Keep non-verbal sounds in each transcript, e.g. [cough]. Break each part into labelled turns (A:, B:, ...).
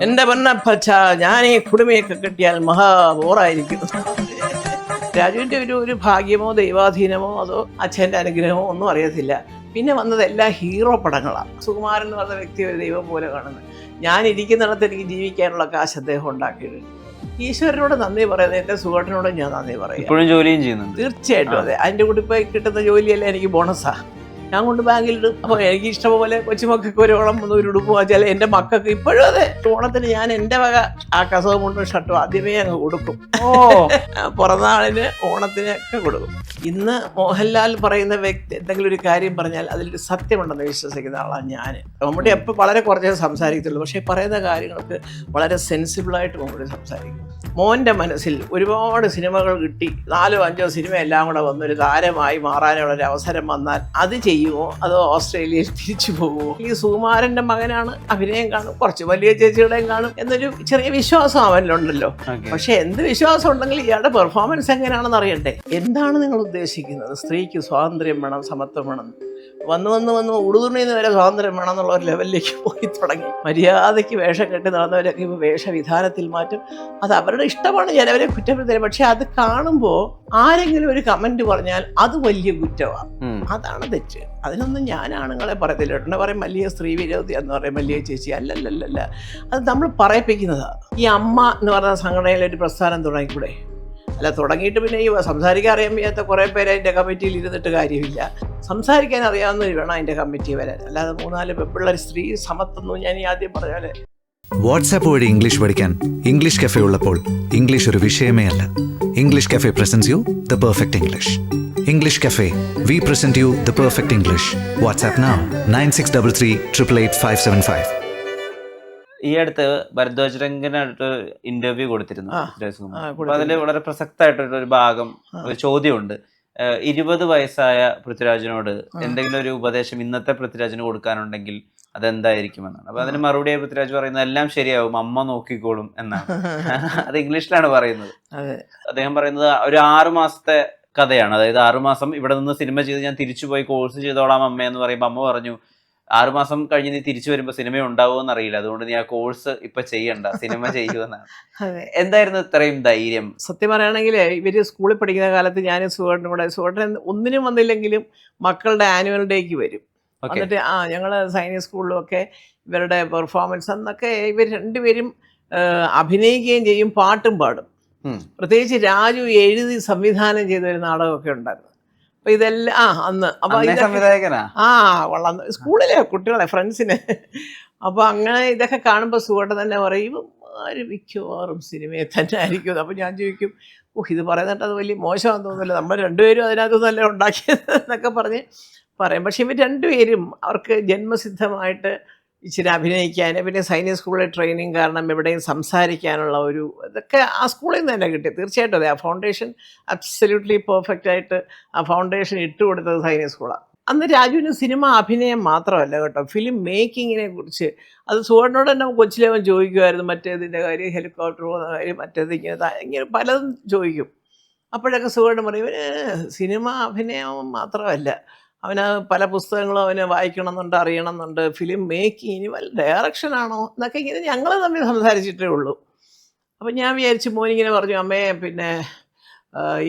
A: എന്റെ പൊന്നപ്പച്ച ഞാൻ ഈ കുടുമയൊക്കെ കിട്ടിയാൽ മഹാ ബോറായിരിക്കും. രാജുവിന്റെ ഒരു ഒരു ഭാഗ്യമോ ദൈവാധീനമോ അതോ അച്ഛന്റെ അനുഗ്രഹമോ ഒന്നും അറിയത്തില്ല. പിന്നെ വന്നത് എല്ലാ ഹീറോ പടങ്ങളാണ് സുകുമാരൻ എന്ന് പറഞ്ഞ വ്യക്തി ഒരു ദൈവം പോലെ കാണുന്നത് ഞാൻ ഇരിക്കുന്നിടത്ത് എനിക്ക് ജീവിക്കാനുള്ള കാശ് അദ്ദേഹം ഉണ്ടാക്കിയിട്ടുണ്ട് ഈശ്വരനോട് നന്ദി പറയുന്നത് എന്റെ സുഖേട്ടനോട് ഞാൻ നന്ദി പറയും.
B: ഇപ്പോഴും ജോലിയും ചെയ്യുന്നു
A: തീർച്ചയായിട്ടും അതെ. അതിന്റെ കൂടെ ഇപ്പോൾ കിട്ടുന്ന ജോലിയല്ല എനിക്ക് ബോണസാ. ഞാൻ കൊണ്ട് ബാങ്കിലിടും. അപ്പോൾ എനിക്ക് ഇഷ്ടംപോലെ കൊച്ചുമക്കൾക്ക് ഒരു ഓണം വന്ന് ഒരു ഉടുപ്പ് വാച്ചാൽ എന്റെ മക്കൾക്ക് ഇപ്പോഴും അതെ. ഓണത്തിന് ഞാൻ എന്റെ വക ആ കസവ് കൊണ്ടും ഷർട്ടും ആദ്യമേ അങ്ങ് കൊടുക്കും
B: ഓ. [laughs]
A: പിറന്നാളിന് ഓണത്തിന് ഒക്കെ കൊടുക്കും. ഇന്ന് മോഹൻലാൽ പറയുന്ന വ്യക്തി എന്തെങ്കിലും ഒരു കാര്യം പറഞ്ഞാൽ അതിലൊരു സത്യമുണ്ടെന്ന് വിശ്വസിക്കുന്ന ആളാണ് ഞാൻ. മമ്മൂട്ടി എപ്പോൾ വളരെ കുറച്ചേ സംസാരിക്കത്തുള്ളൂ. പക്ഷേ പറയുന്ന കാര്യങ്ങൾക്ക് വളരെ സെൻസിബിളായിട്ട് മമ്മൂട്ടി സംസാരിക്കും. മോന്റെ മനസ്സിൽ ഒരുപാട് സിനിമകൾ കിട്ടി. നാലോ അഞ്ചോ സിനിമ എല്ലാം കൂടെ വന്നൊരു താരമായി മാറാനുള്ള ഒരു അവസരം വന്നാൽ അത് ചെയ്യുമോ അതോ ഓസ്ട്രേലിയയിൽ തിരിച്ചു പോകുമോ ഈ സുകുമാരന്റെ മകനാണ് അഭിനയം കാണും കുറച്ച് വലിയ ചേച്ചിയുടെയും കാണും എന്നൊരു ചെറിയ വിശ്വാസം അവനിലുണ്ടല്ലോ. പക്ഷെ എന്ത് വിശ്വാസം ഉണ്ടെങ്കിൽ ഇയാളുടെ പെർഫോമൻസ് എങ്ങനെയാണെന്ന് അറിയണ്ടേ? എന്താണ് നിങ്ങൾ ഉദ്ദേശിക്കുന്നത്? സ്ത്രീക്ക് സ്വാതന്ത്ര്യം വേണം സമത്വം വേണം. വന്ന് വന്ന് വന്ന് ഉടുതുണിന്ന് വരെ സ്വാതന്ത്ര്യം വേണം എന്നുള്ള ഒരു ലെവലിലേക്ക് പോയി തുടങ്ങി. മര്യാദയ്ക്ക് വേഷം കെട്ടി നടന്നവരൊക്കെ ഇപ്പോൾ വേഷവിധാനത്തിൽ മാറ്റും. അത് അവരുടെ ഇഷ്ടമാണ് ഞാൻ അവരെ കുറ്റപ്പെടുത്തില്ല പക്ഷെ അത് കാണുമ്പോൾ ആരെങ്കിലും ഒരു കമന്റ് പറഞ്ഞാൽ അത് വലിയ കുറ്റമാണ് അതാണ് തെറ്റ്. അതിനൊന്നും ഞാൻ ആണുങ്ങളെ പറയത്തില്ല. ഏട്ടനെ പറയും വലിയ സ്ത്രീ വിരോധി എന്ന് പറയും വലിയ ചേച്ചി അല്ലല്ലല്ല അത് നമ്മൾ പറയിപ്പിക്കുന്നതാണ് ഈ അമ്മ എന്ന് പറഞ്ഞ സംഘടനയിൽ ഒരു പ്രസ്ഥാനം തുടങ്ങിക്കൂടെ? അല്ല തുടങ്ങിയിട്ട് പിന്നെ ഈ സംസാരിക്കാൻ അറിയാൻ വയ്യാത്ത കുറേ പേര് അതിന്റെ കമ്മിറ്റിയിൽ ഇരുന്നിട്ട് കാര്യമില്ല. സംസാരിക്കാൻ അറിയാവുന്നവർ വേണം അതിന്റെ കമ്മിറ്റി വരാൻ അല്ലാതെ മൂന്നാൽ പെപ്പിള്ളേർ സ്ത്രീ സമത്വം ഞാൻ ഈ ആദ്യം പറഞ്ഞാലേ
C: വാട്സാപ്പ് വഴി ഇംഗ്ലീഷ് പഠിക്കാൻ ഇംഗ്ലീഷ് കഫേ ഉള്ളപ്പോൾ ഇംഗ്ലീഷ് ഒരു വിഷയമേ അല്ല. English Cafe presents you the perfect English English Cafe we present you the perfect English WhatsApp nine six double three triple eight five seven five
B: ഈ അടുത്ത് ഭരദ്വാജ് രംഗനായിട്ട് ഇന്റർവ്യൂ കൊടുത്തിരുന്നു അപ്പൊ. അതിൽ വളരെ പ്രസക്തമായിട്ടുള്ള ഒരു ഭാഗം ഒരു ചോദ്യമുണ്ട്. ഇരുപത് വയസ്സായ പൃഥ്വിരാജിനോട് എന്തെങ്കിലും ഒരു ഉപദേശം ഇന്നത്തെ പൃഥ്വിരാജിന് കൊടുക്കാനുണ്ടെങ്കിൽ അതെന്തായിരിക്കുമെന്നാണ്. അപ്പൊ അതിന് മറുപടി പൃഥ്വിരാജ് പറയുന്നത് എല്ലാം ശരിയാവും അമ്മ നോക്കിക്കോളും എന്നാണ്. [laughs] അത് ഇംഗ്ലീഷിലാണ് പറയുന്നത്. അദ്ദേഹം പറയുന്നത് ഒരു ആറു മാസത്തെ കഥയാണ്. അതായത് ആറു മാസം ഇവിടെ നിന്ന് സിനിമ ചെയ്ത് ഞാൻ തിരിച്ചു പോയി കോഴ്സ് ചെയ്തോളാം അമ്മ എന്ന് പറയുമ്പോൾ അമ്മ പറഞ്ഞു ആറു മാസം കഴിഞ്ഞ് നീ തിരിച്ചു വരുമ്പോൾ സിനിമ ഉണ്ടാവുമെന്ന് അറിയില്ല അതുകൊണ്ട് നീ ആ കോഴ്സ് ഇപ്പൊ ചെയ്യണ്ട. സിനിമ [laughs] ചെയ്യുമെന്നാണ് എന്തായിരുന്നു ഇത്രയും ധൈര്യം?
A: സത്യം പറയുകയാണെങ്കിൽ ഇവർ സ്കൂളിൽ പഠിക്കുന്ന കാലത്ത് ഞാൻ സുഹൃത്തിനും കൂടെ ഒന്നിനും വന്നില്ലെങ്കിലും മക്കളുടെ ആനുവൽ ഡേക്ക് വരും.
B: ഓക്കെ.
A: എന്നിട്ട് ആ ഞങ്ങൾ സൈനിക സ്കൂളിലൊക്കെ ഇവരുടെ പെർഫോമൻസ് എന്നൊക്കെ ഇവർ രണ്ടുപേരും അഭിനയിക്കുകയും ചെയ്യും പാട്ടും പാടും. പ്രത്യേകിച്ച് രാജു എഴുതി സംവിധാനം ചെയ്ത ഒരു നാടകമൊക്കെ ഉണ്ടായിരുന്നു. അപ്പൊ ഇതെല്ലാം ആ അന്ന്. അപ്പൊ ആ കൊള്ളാം. സ്കൂളിലെ കുട്ടികളെ ഫ്രണ്ട്സിനെ. അപ്പൊ അങ്ങനെ ഇതൊക്കെ കാണുമ്പോൾ സുഖമായിട്ട് തന്നെ പറയും ആര് മിക്കവാറും സിനിമയെ തന്നെ ആയിരിക്കും. അപ്പൊ ഞാൻ ചോദിക്കും ഓ ഇത് പറയുന്നിട്ട് അത് വലിയ മോശമാണെന്ന് തോന്നുന്നില്ല. നമ്മൾ രണ്ടുപേരും അതിനകത്ത് നല്ല ഉണ്ടാക്കിയത്? എന്നൊക്കെ പറഞ്ഞ് പറയും. പക്ഷെ ഇവർ രണ്ടുപേരും അവർക്ക് ജന്മസിദ്ധമായിട്ട് ഇച്ചിരി അഭിനയിക്കാൻ പിന്നെ സൈനിക സ്കൂളിലെ ട്രെയിനിങ് കാരണം എവിടെയും സംസാരിക്കാനുള്ള ഒരു ഇതൊക്കെ ആ സ്കൂളിൽ നിന്ന് തന്നെ കിട്ടി. തീർച്ചയായിട്ടും അതെ. ആ ഫൗണ്ടേഷൻ അബ്സല്യൂട്ട്ലി പെർഫെക്റ്റ് ആയിട്ട് ആ ഫൗണ്ടേഷൻ ഇട്ട് കൊടുത്തത് സൈനിക സ്കൂളാണ് അന്ന് രാജുവിന് സിനിമ അഭിനയം മാത്രമല്ല കേട്ടോ. ഫിലിം മേക്കിങ്ങിനെ കുറിച്ച്. അത് സുവർണോട് തന്നെ കൊച്ചിലേവൻ ചോദിക്കുമായിരുന്നു മറ്റേതിന്റെ കാര്യം ഹെലികോപ്റ്റർ പോകുന്ന കാര്യം മറ്റേത് ഇങ്ങനെ ഇങ്ങനെ പലതും ചോദിക്കും. അപ്പോഴൊക്കെ സുവർണ പറയും സിനിമ അഭിനയം മാത്രമല്ല. അവന് പല പുസ്തകങ്ങളും അവന് വായിക്കണം എന്നുണ്ട് അറിയണം എന്നുണ്ട് ഫിലിം മേക്കിങ് ഇനി വല്ല ഡയറക്ഷനാണോ എന്നൊക്കെ ഇങ്ങനെ ഞങ്ങൾ തമ്മിൽ സംസാരിച്ചിട്ടേ ഉള്ളൂ. അപ്പം ഞാൻ വിചാരിച്ചു മോനിങ്ങനെ പറഞ്ഞു അമ്മേ പിന്നെ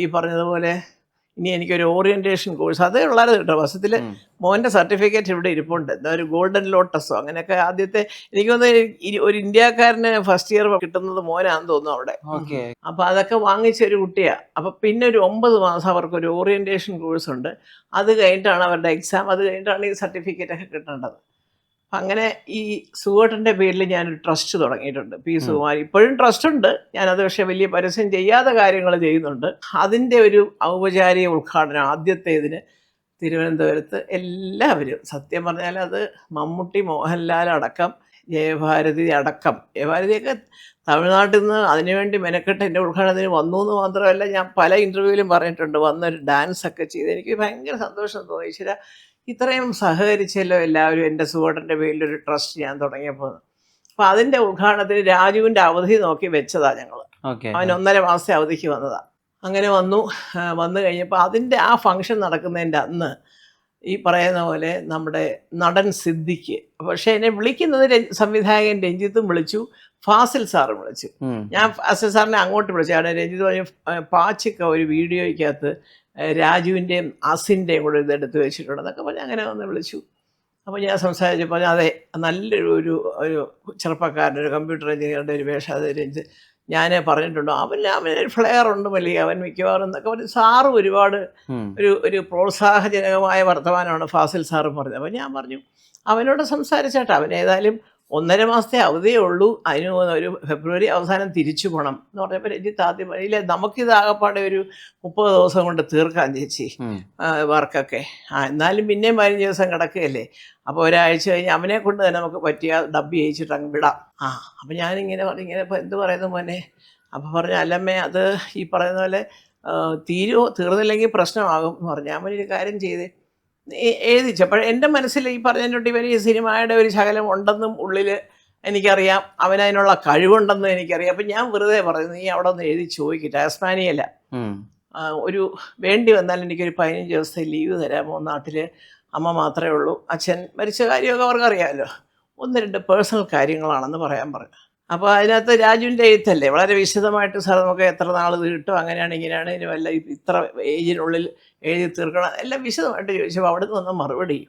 A: ഈ പറഞ്ഞതുപോലെ ഇനി എനിക്കൊരു ഓറിയന്റേഷൻ കോഴ്സ് അതേ ഉള്ളത് കേട്ടോ. വസത്തിൽ
B: ഉം.
A: മോന്റെ സർട്ടിഫിക്കറ്റ് ഇവിടെ ഇരിപ്പുണ്ട്. എന്താ ഒരു ഗോൾഡൻ ലോട്ടസോ അങ്ങനെയൊക്കെ ആദ്യത്തെ എനിക്ക് തോന്നുന്നു ഒരു ഇന്ത്യക്കാരന് ഫസ്റ്റ് ഇയർ കിട്ടുന്നത് മോനാന്ന് തോന്നുന്നു അവിടെ.
B: ഓക്കെ.
A: അപ്പോൾ അതൊക്കെ വാങ്ങിച്ച ഒരു കുട്ടിയാണ് അപ്പോൾ പിന്നെ ഒരു ഒമ്പത് മാസം അവർക്ക് ഒരു ഓറിയന്റേഷൻ കോഴ്സ് ഉണ്ട്. അത് കഴിഞ്ഞിട്ടാണ് അവരുടെ എക്സാം അത് കഴിഞ്ഞിട്ടാണ് ഈ സർട്ടിഫിക്കറ്റ് ഒക്കെ കിട്ടേണ്ടത്. അങ്ങനെ ഈ സുവേട്ടന്റെ പേരിൽ ഞാനൊരു ട്രസ്റ്റ് തുടങ്ങിയിട്ടുണ്ട്. പി സുകുമാർ ഇപ്പോഴും ട്രസ്റ്റ് ഉണ്ട് ഞാനത് പക്ഷേ വലിയ പരസ്യം ചെയ്യാത്ത കാര്യങ്ങൾ ചെയ്യുന്നുണ്ട്. അതിന്റെ ഒരു ഔപചാരിക ഉദ്ഘാടനം ആദ്യത്തേതിന് തിരുവനന്തപുരത്ത് എല്ലാവരും സത്യം പറഞ്ഞാൽ അത് മമ്മൂട്ടി മോഹൻലാൽ അടക്കം ജയഭാരതി അടക്കം ജയഭാരതിയൊക്കെ തമിഴ്നാട്ടിൽ നിന്ന് അതിനുവേണ്ടി മെനക്കെട്ട് എന്റെ ഉദ്ഘാടനത്തിന് വന്നു എന്ന് മാത്രമല്ല ഞാൻ പല ഇന്റർവ്യൂവിലും പറഞ്ഞിട്ടുണ്ട്. വന്നൊരു ഡാൻസ് ഒക്കെ ചെയ്ത് എനിക്ക് ഭയങ്കര സന്തോഷം തോന്നി. ഈശ്വര ഇത്രയും സഹകരിച്ചല്ലോ എല്ലാവരും എന്റെ സുഹൃത്തിന്റെ പേരിലൊരു ട്രസ്റ്റ് ഞാൻ തുടങ്ങിയപ്പോൾ. അപ്പോൾ അതിന്റെ ഉദ്ഘാടനത്തിന് രാജുവിന്റെ അവധി നോക്കി വെച്ചതാണ് ഞങ്ങൾ
B: ഓക്കെ.
A: അവൻ ഒന്നര മാസത്തെ അവധിക്ക് വന്നതാണ് അങ്ങനെ വന്നു വന്നു കഴിഞ്ഞപ്പോൾ അതിന്റെ ആ ഫംഗ്ഷൻ നടക്കുന്നതിന്റെ അന്ന് ഈ പറയുന്ന പോലെ നമ്മുടെ നടൻ സിദ്ദിഖ് പക്ഷേ എന്നെ വിളിക്കുന്നത് സംവിധായകൻ രഞ്ജിത്തും വിളിച്ചു ഫാസിൽ സാറും വിളിച്ചു. ഞാൻ ഫാസിൽ സാറിനെ അങ്ങോട്ട് വിളിച്ചു. അവിടെ രഞ്ജിത്ത് പറഞ്ഞു "ഏഹ് പാച്ചിക്ക ഒരു വീഡിയോയ്ക്കകത്ത് രാജുവിന്റെയും അസിന്റെയും കൂടെ ഇതെടുത്ത് വെച്ചിട്ടുണ്ട്. എന്നൊക്കെ പറഞ്ഞ് അങ്ങനെ വന്ന് വിളിച്ചു. അപ്പോൾ ഞാൻ സംസാരിച്ചപ്പോൾ ഞാൻ അതെ നല്ലൊരു ഒരു ഒരു ചെറുപ്പക്കാരന്റെ ഒരു കമ്പ്യൂട്ടർ എഞ്ചിനീയറുടെ ഒരു വേഷം അത് രഞ്ജിത്ത് ഞാൻ പറഞ്ഞിട്ടുണ്ടോ. അവൻ അവന് ഫ്ലെയർ ഉണ്ട് വലിയ അവൻ മിക്കവാറും എന്നൊക്കെ പറഞ്ഞ് സാറ് ഒരുപാട് ഒരു ഒരു പ്രോത്സാഹജനകമായ വർത്തമാനമാണ് ഫാസിൽ സാറ് പറഞ്ഞത്. അപ്പോൾ ഞാൻ പറഞ്ഞു അവനോട് സംസാരിച്ചേട്ടാ അവൻ ഏതായാലും ഒന്നര മാസത്തെ അവധിയേ ഉള്ളൂ. അതിന് ഒരു ഫെബ്രുവരി അവസാനം തിരിച്ചു പോകണം എന്ന് പറഞ്ഞപ്പോൾ രഞ്ജിത്ത് ആദ്യം പറയില്ല ഇല്ല നമുക്കിത് ആകപ്പാടെ ഒരു മുപ്പത് ദിവസം കൊണ്ട് തീർക്കാം ചേച്ചി വർക്കൊക്കെ. ആ എന്നാലും പിന്നെയും പതിനഞ്ച് ദിവസം കിടക്കുകയല്ലേ? അപ്പോൾ ഒരാഴ്ച കഴിഞ്ഞ് അവനെ കൊണ്ട് തന്നെ നമുക്ക് പറ്റിയ ഡബ്ബി അയച്ചിട്ട് അങ്ങ് വിടാം. ആ അപ്പം ഞാനിങ്ങനെ പറഞ്ഞു ഇങ്ങനെ ഇപ്പോൾ എന്ത് പറയുന്നു മോനെ? അപ്പോൾ പറഞ്ഞു അല്ലമ്മേ അത് ഈ പറയുന്ന പോലെ തീരുമോ തീർന്നില്ലെങ്കിൽ പ്രശ്നമാകും. എന്ന് പറഞ്ഞു ഒരു കാര്യം ചെയ്തേ എഴുതിച്ചപ്പോൾ എന്റെ മനസ്സിൽ ഈ പറഞ്ഞിട്ടുണ്ട് ഇവർ ഈ സിനിമയുടെ ഒരു ശകലം ഉണ്ടെന്നും ഉള്ളിൽ എനിക്കറിയാം. അവനതിനുള്ള കഴിവുണ്ടെന്നും എനിക്കറിയാം. അപ്പം ഞാൻ വെറുതെ പറഞ്ഞു നീ അവിടെ ഒന്ന് എഴുതി ചോദിക്കട്ടെ ടാസ്മാനിയല്ല ഒരു വേണ്ടി വന്നാൽ എനിക്കൊരു പതിനഞ്ച് ദിവസത്തെ ലീവ് തരാമോ? നാട്ടിൽ അമ്മ മാത്രമേ ഉള്ളൂ. അച്ഛൻ മരിച്ച കാര്യമൊക്കെ അവർക്കറിയാമല്ലോ. ഒന്ന് രണ്ട് പേഴ്സണൽ കാര്യങ്ങളാണെന്ന് പറയാൻ പറഞ്ഞു. അപ്പോൾ അതിനകത്ത് രാജുവിന്റെ എഴുത്തല്ലേ? വളരെ വിശദമായിട്ട് സാർ നമുക്ക് എത്ര നാൾ ഇത് കിട്ടും? അങ്ങനെയാണ് ഇങ്ങനെയാണ് ഇനി വല്ല ഇത്ര ഏജിനുള്ളിൽ എഴുതി തീർക്കണം? എല്ലാം വിശദമായിട്ട് ചോദിച്ചപ്പോൾ അവിടെ നിന്ന് വന്ന മറുപടി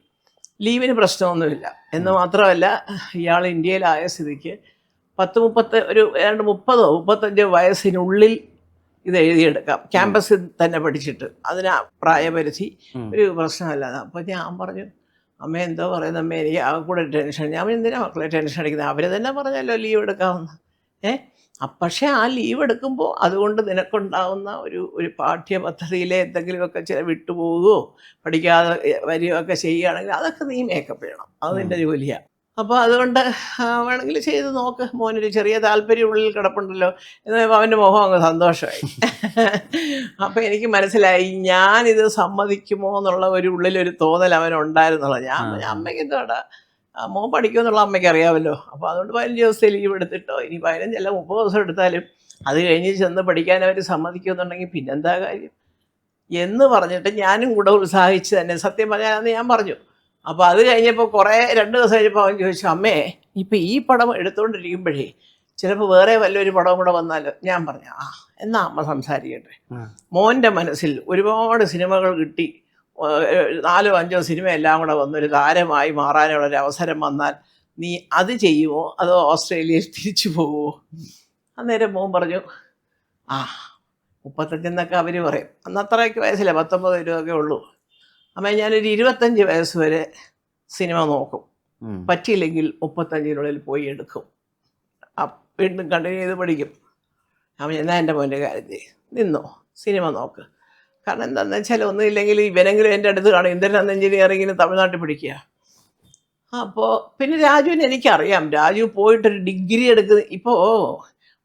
A: ലീവിന് പ്രശ്നമൊന്നുമില്ല. എന്ന് മാത്രമല്ല ഇയാൾ ഇന്ത്യയിലായ സ്ഥിതിക്ക് പത്ത് മുപ്പത്ത് ഒരു ഏതാണ്ട് മുപ്പതോ മുപ്പത്തഞ്ചോ വയസ്സിനുള്ളിൽ ഇത് എഴുതിയെടുക്കാം. ക്യാമ്പസിൽ തന്നെ പഠിച്ചിട്ട് അതിന് പ്രായപരിധി ഒരു പ്രശ്നമല്ലാതെ. അപ്പോൾ ഞാൻ പറഞ്ഞു അമ്മ എന്തോ പറയുന്നത് അമ്മ എനിക്ക് ആ കൂടെ ടെൻഷൻ ഞാൻ എന്തിനാ മക്കളെ ടെൻഷൻ അടിക്കുന്നത്? അവർ തന്നെ പറഞ്ഞല്ലോ ലീവ് എടുക്കാമെന്ന്. ഏ? പക്ഷേ ആ ലീവ് എടുക്കുമ്പോൾ അതുകൊണ്ട് നിനക്കുണ്ടാവുന്ന ഒരു ഒരു പാഠ്യപദ്ധതിയിലെ എന്തെങ്കിലുമൊക്കെ ചില വിട്ടുപോകുകയോ പഠിക്കാതെ വരികയോ ഒക്കെ ചെയ്യുകയാണെങ്കിൽ അതൊക്കെ നീ മേക്കപ്പ് ചെയ്യണം. അത് നിന്റെ ജോലിയാണ് അപ്പോൾ അതുകൊണ്ട് വേണമെങ്കിൽ ചെയ്ത് നോക്ക്. മോനൊരു ചെറിയ താല്പര്യം ഉള്ളിൽ കിടപ്പുണ്ടല്ലോ. എന്ന് പറയുമ്പോൾ അവന്റെ മുഖം അങ്ങ് സന്തോഷമായി. അപ്പോൾ എനിക്ക് മനസ്സിലായി ഞാനിത് സമ്മതിക്കുമോ എന്നുള്ള ഒരു ഉള്ളിലൊരു തോന്നൽ അവനുണ്ടായിരുന്നുള്ള ഞാൻ. അമ്മയ്ക്ക് എന്തോടാ മോൻ പഠിക്കുമെന്നുള്ള അമ്മയ്ക്ക് അറിയാമല്ലോ. അപ്പോൾ അതുകൊണ്ട് പതിനഞ്ച് ദിവസത്തെ ലീവ് എടുത്തിട്ടോ. ഇനി പതിനഞ്ചല്ല മുപ്പത് ദിവസം എടുത്താലും. അത് കഴിഞ്ഞ് ചെന്ന് പഠിക്കാൻ അവർ സമ്മതിക്കുമെന്നുണ്ടെങ്കിൽ പിന്നെന്താ കാര്യം? എന്ന് പറഞ്ഞിട്ട് ഞാനും കൂടെ ഉത്സാഹിച്ച് തന്നെ സത്യം പറഞ്ഞാൽ ഞാൻ പറഞ്ഞു. അപ്പോൾ അത് കഴിഞ്ഞപ്പോൾ കുറേ രണ്ട് ദിവസം കഴിഞ്ഞപ്പോൾ അവൻ ചോദിച്ചു അമ്മേ ഇപ്പം ഈ പടം എടുത്തുകൊണ്ടിരിക്കുമ്പോഴേ ചിലപ്പോൾ വേറെ വല്ലൊരു പടവും കൂടെ വന്നാലോ? ഞാൻ പറഞ്ഞു ആ എന്നാ അമ്മ സംസാരിക്കട്ടെ. മോന്റെ മനസ്സിൽ ഒരുപാട് സിനിമകൾ കിട്ടി. നാലോ അഞ്ചോ സിനിമ എല്ലാം കൂടെ വന്നൊരു താരമായി മാറാനുള്ള ഒരു അവസരം വന്നാൽ നീ അത് ചെയ്യുമോ അതോ ഓസ്ട്രേലിയയിൽ തിരിച്ചു പോവുമോ അന്നേരം മോൻ പറഞ്ഞു ആ മുപ്പത്തഞ്ചെന്നൊക്കെ അവർ പറയും. അന്ന് അത്രയ്ക്ക് വയസ്സില്ല പത്തൊമ്പത് ഇരുപതൊക്കെ ഉള്ളൂ. അമ്മ ഞാനൊരു ഇരുപത്തഞ്ച് വയസ്സ് വരെ സിനിമ നോക്കും. പറ്റിയില്ലെങ്കിൽ മുപ്പത്തഞ്ചിനുള്ളിൽ പോയി എടുക്കും. വീണ്ടും കണ്ടിന്യൂ ചെയ്ത് പഠിക്കും. അമ്മ എന്നാ എന്റെ മോന്റെ കാര്യം നിന്നോ? സിനിമ നോക്ക്. കാരണം എന്താണെന്ന് വെച്ചാൽ ഒന്നുമില്ലെങ്കിൽ ഇവനെങ്കിലും എന്റെ അടുത്ത് കാണും. ഇന്ദ്രൻ എഞ്ചിനീയറിങ്ങിന് തമിഴ്നാട്ടിൽ പഠിക്കുക. അപ്പോൾ പിന്നെ രാജുവിനെ എനിക്കറിയാം. രാജു പോയിട്ടൊരു ഡിഗ്രി എടുക്കുന്ന ഇപ്പോൾ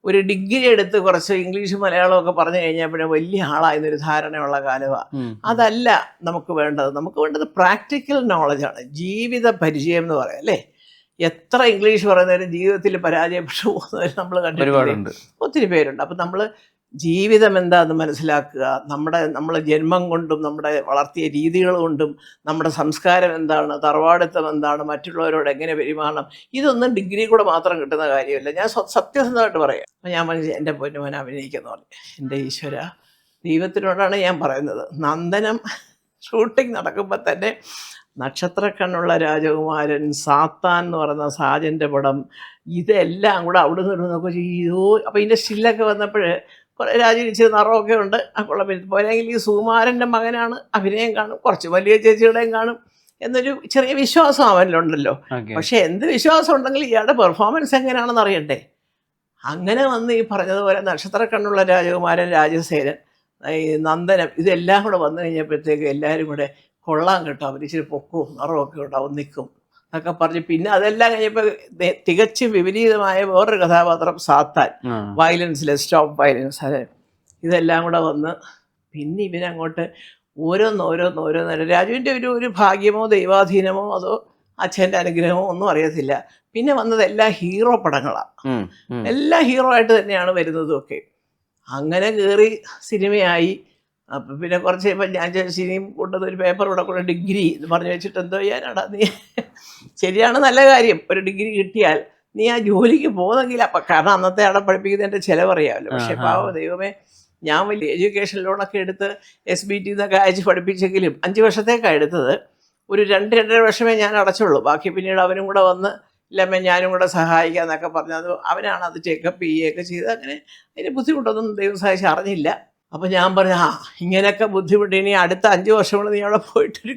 A: ഒരു ഡിഗ്രി എടുത്ത് കുറച്ച് ഇംഗ്ലീഷ് മലയാളമൊക്കെ പറഞ്ഞു കഴിഞ്ഞാൽ പിന്നെ വലിയ ആളായെന്നൊരു ധാരണയുള്ള കാലമാണ് അതല്ല നമുക്ക് വേണ്ടത്. നമുക്ക് വേണ്ടത് പ്രാക്ടിക്കൽ നോളജാണ് ജീവിത പരിചയം എന്ന് പറയാം അല്ലേ? എത്ര ഇംഗ്ലീഷ് പറയുന്നവരും ജീവിതത്തിൽ പരാജയപ്പെട്ടു പോകുന്നവർ നമ്മൾ
B: കണ്ടിട്ടുണ്ട്
A: ഒത്തിരി പേരുണ്ട്. അപ്പം നമ്മൾ ജീവിതം എന്താന്ന് മനസ്സിലാക്കുക. നമ്മുടെ നമ്മളെ ജന്മം കൊണ്ടും നമ്മുടെ വളർത്തിയ രീതികൾ കൊണ്ടും നമ്മുടെ സംസ്കാരം എന്താണ് തറവാടിത്തം എന്താണ് മറ്റുള്ളവരോട് എങ്ങനെ പെരുമാറണം ഇതൊന്നും ഡിഗ്രി കൂടെ മാത്രം കിട്ടുന്ന കാര്യമല്ല. ഞാൻ സത്യസന്ധമായിട്ട് പറയാം. അപ്പം ഞാൻ മനസ്സിൽ എന്റെ പൊന്നുമോൻ അഭിനയിക്കുന്നു പറഞ്ഞു. എന്റെ ഈശ്വര ദൈവത്തിനോടാണ് ഞാൻ പറയുന്നത്. നന്ദനം ഷൂട്ടിംഗ് നടക്കുമ്പോൾ തന്നെ നക്ഷത്രക്കണ്ണുള്ള രാജകുമാരൻ സാത്താൻ എന്ന് പറയുന്ന സാജന്റെ പടം ഇതെല്ലാം കൂടെ അവിടെ നിന്ന് നോക്കുക ചെയ്യോ അപ്പോൾ ഇതിന്റെ സ്റ്റില്ലൊക്കെ വന്നപ്പോൾ രാജു ഇച്ചിരി നിറമൊക്കെ ഉണ്ട്. ആ കൊള്ള പോലെങ്കിൽ ഈ സുകുമാരന്റെ മകനാണ് അഭിനയം കാണും കുറച്ച് വലിയ ചേച്ചിയുടെയും കാണും എന്നൊരു ചെറിയ വിശ്വാസം അവനിലുണ്ടല്ലോ. പക്ഷെ എന്ത് വിശ്വാസം ഉണ്ടെങ്കിൽ ഇയാളുടെ പെർഫോമൻസ് എങ്ങനെയാണെന്ന് അറിയണ്ടേ? അങ്ങനെ വന്ന് ഈ പറഞ്ഞതുപോലെ നക്ഷത്രക്കണ്ണുള്ള രാജകുമാരൻ രാജസേനൻ ഈ നന്ദനം ഇതെല്ലാം കൂടെ വന്നു കഴിഞ്ഞപ്പോഴത്തേക്ക് എല്ലാവരും കൂടെ കൊള്ളാൻ കേട്ടോ. അവർ ഇച്ചിരി പൊക്കവും നിറമൊക്കെ ഉണ്ടാവും നിൽക്കും. എന്നൊക്കെ പറഞ്ഞ് പിന്നെ അതെല്ലാം കഴിഞ്ഞപ്പോൾ തികച്ചും വിപരീതമായ വേറൊരു കഥാപാത്രം സാത്താൻ. വയലൻസിലെ സ്റ്റോപ്പ് വയലൻസ് അതെ. ഇതെല്ലാം കൂടെ വന്ന് പിന്നെ ഇവനങ്ങോട്ട് ഓരോന്ന് ഓരോന്ന് ഓരോന്ന് രാജുവിന്റെ ഒരു ഒരു ഭാഗ്യമോ ദൈവാധീനമോ അതോ അച്ഛന്റെ അനുഗ്രഹമോ ഒന്നും അറിയത്തില്ല. പിന്നെ വന്നത് എല്ലാ ഹീറോ പടങ്ങളാണ് എല്ലാ ഹീറോ ആയിട്ട് തന്നെയാണ് വരുന്നതും ഒക്കെ. അങ്ങനെ കയറി സിനിമയായി. അപ്പം പിന്നെ കുറച്ച് കഴിയുമ്പോൾ ഞാൻ ഇനിയും കൊണ്ടത് ഒരു പേപ്പർ ഇവിടെ കൂടെ ഡിഗ്രി എന്ന് പറഞ്ഞു വെച്ചിട്ട് എന്തോ ചെയ്യാനാടാ നീ. ശരിയാണ് നല്ല കാര്യം. ഒരു ഡിഗ്രി കിട്ടിയാൽ നീ ആ ജോലിക്ക് പോകുന്നെങ്കിൽ അപ്പം കാരണം അന്നത്തെ അവിടെ പഠിപ്പിക്കുന്നതിന്റെ ചിലവറിയാമല്ലോ പക്ഷെ. പാവ ദൈവമേ ഞാൻ വലിയ എഡ്യൂക്കേഷൻ ലോണൊക്കെ എടുത്ത് എസ് ബി ടി എന്നൊക്കെ അയച്ച് പഠിപ്പിച്ചെങ്കിലും അഞ്ച് വർഷത്തേക്കാണ് എടുത്തത്. ഒരു രണ്ട് രണ്ടര വർഷമേ ഞാൻ അടച്ചുള്ളൂ. ബാക്കി പിന്നീട് അവനും കൂടെ വന്ന് ഇല്ലമ്മേ ഞാനും കൂടെ സഹായിക്കാന്നൊക്കെ പറഞ്ഞു അത് അവനാണ് അത് ചെക്കപ്പ് ചെയ്യുകയൊക്കെ ചെയ്ത് അങ്ങനെ അതിന് ബുദ്ധിമുട്ടൊന്നും ദൈവം സഹായിച്ച് അറിഞ്ഞില്ല. അപ്പോൾ ഞാൻ പറഞ്ഞു ആ ഇങ്ങനെയൊക്കെ ബുദ്ധിമുട്ട്. ഇനി അടുത്ത അഞ്ച് വർഷം കൊണ്ട് നീ അവിടെ പോയിട്ടൊരു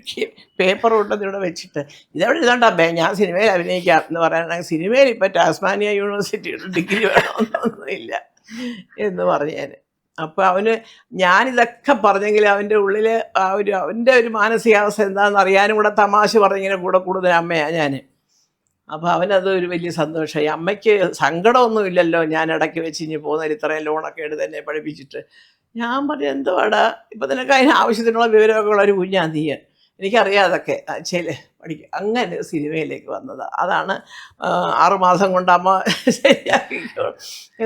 A: പേപ്പർ കൊണ്ടത് ഇവിടെ വെച്ചിട്ട്. ഇതെവിടെ ബേ ഞാൻ സിനിമയിൽ അഭിനയിക്കാം. എന്ന് പറയാൻ സിനിമയിൽ ഇപ്പോൾ ടാസ്മാനിയ യൂണിവേഴ്സിറ്റിയുടെ ഡിഗ്രി വേണമെന്നൊന്നുമില്ല എന്ന് പറഞ്ഞു ഞാൻ. അപ്പോൾ അവന് ഞാനിതൊക്കെ പറഞ്ഞെങ്കിൽ അവന്റെ ഉള്ളിൽ ആ ഒരു അവന്റെ ഒരു മാനസികാവസ്ഥ എന്താണെന്ന് അറിയാനും കൂടെ തമാശ പറഞ്ഞിങ്ങനെ കൂടെ കൂടുതൽ അമ്മയാണ് ഞാൻ അപ്പോൾ അവനത് ഒരു വലിയ സന്തോഷമായി അമ്മയ്ക്ക് സങ്കടമൊന്നുമില്ലല്ലോ ഞാൻ ഇടയ്ക്ക് വെച്ച് ഇനി പോകുന്നതിൽ ഇത്രയും ലോണൊക്കെ എടുത്ത് തന്നെ പഠിപ്പിച്ചിട്ട്. ഞാൻ പറഞ്ഞു എന്തുവാടാ? ഇപ്പം നിനക്ക് അതിന് ആവശ്യത്തിനുള്ള വിവരമൊക്കെ ഉള്ള ഒരു കുഞ്ഞാ നീ. എനിക്കറിയാതൊക്കെ ചില പഠിക്കുക അങ്ങനെ സിനിമയിലേക്ക് വന്നത്. അതാണ് ആറുമാസം കൊണ്ട് അമ്മ ശരിയാക്കിക്കോ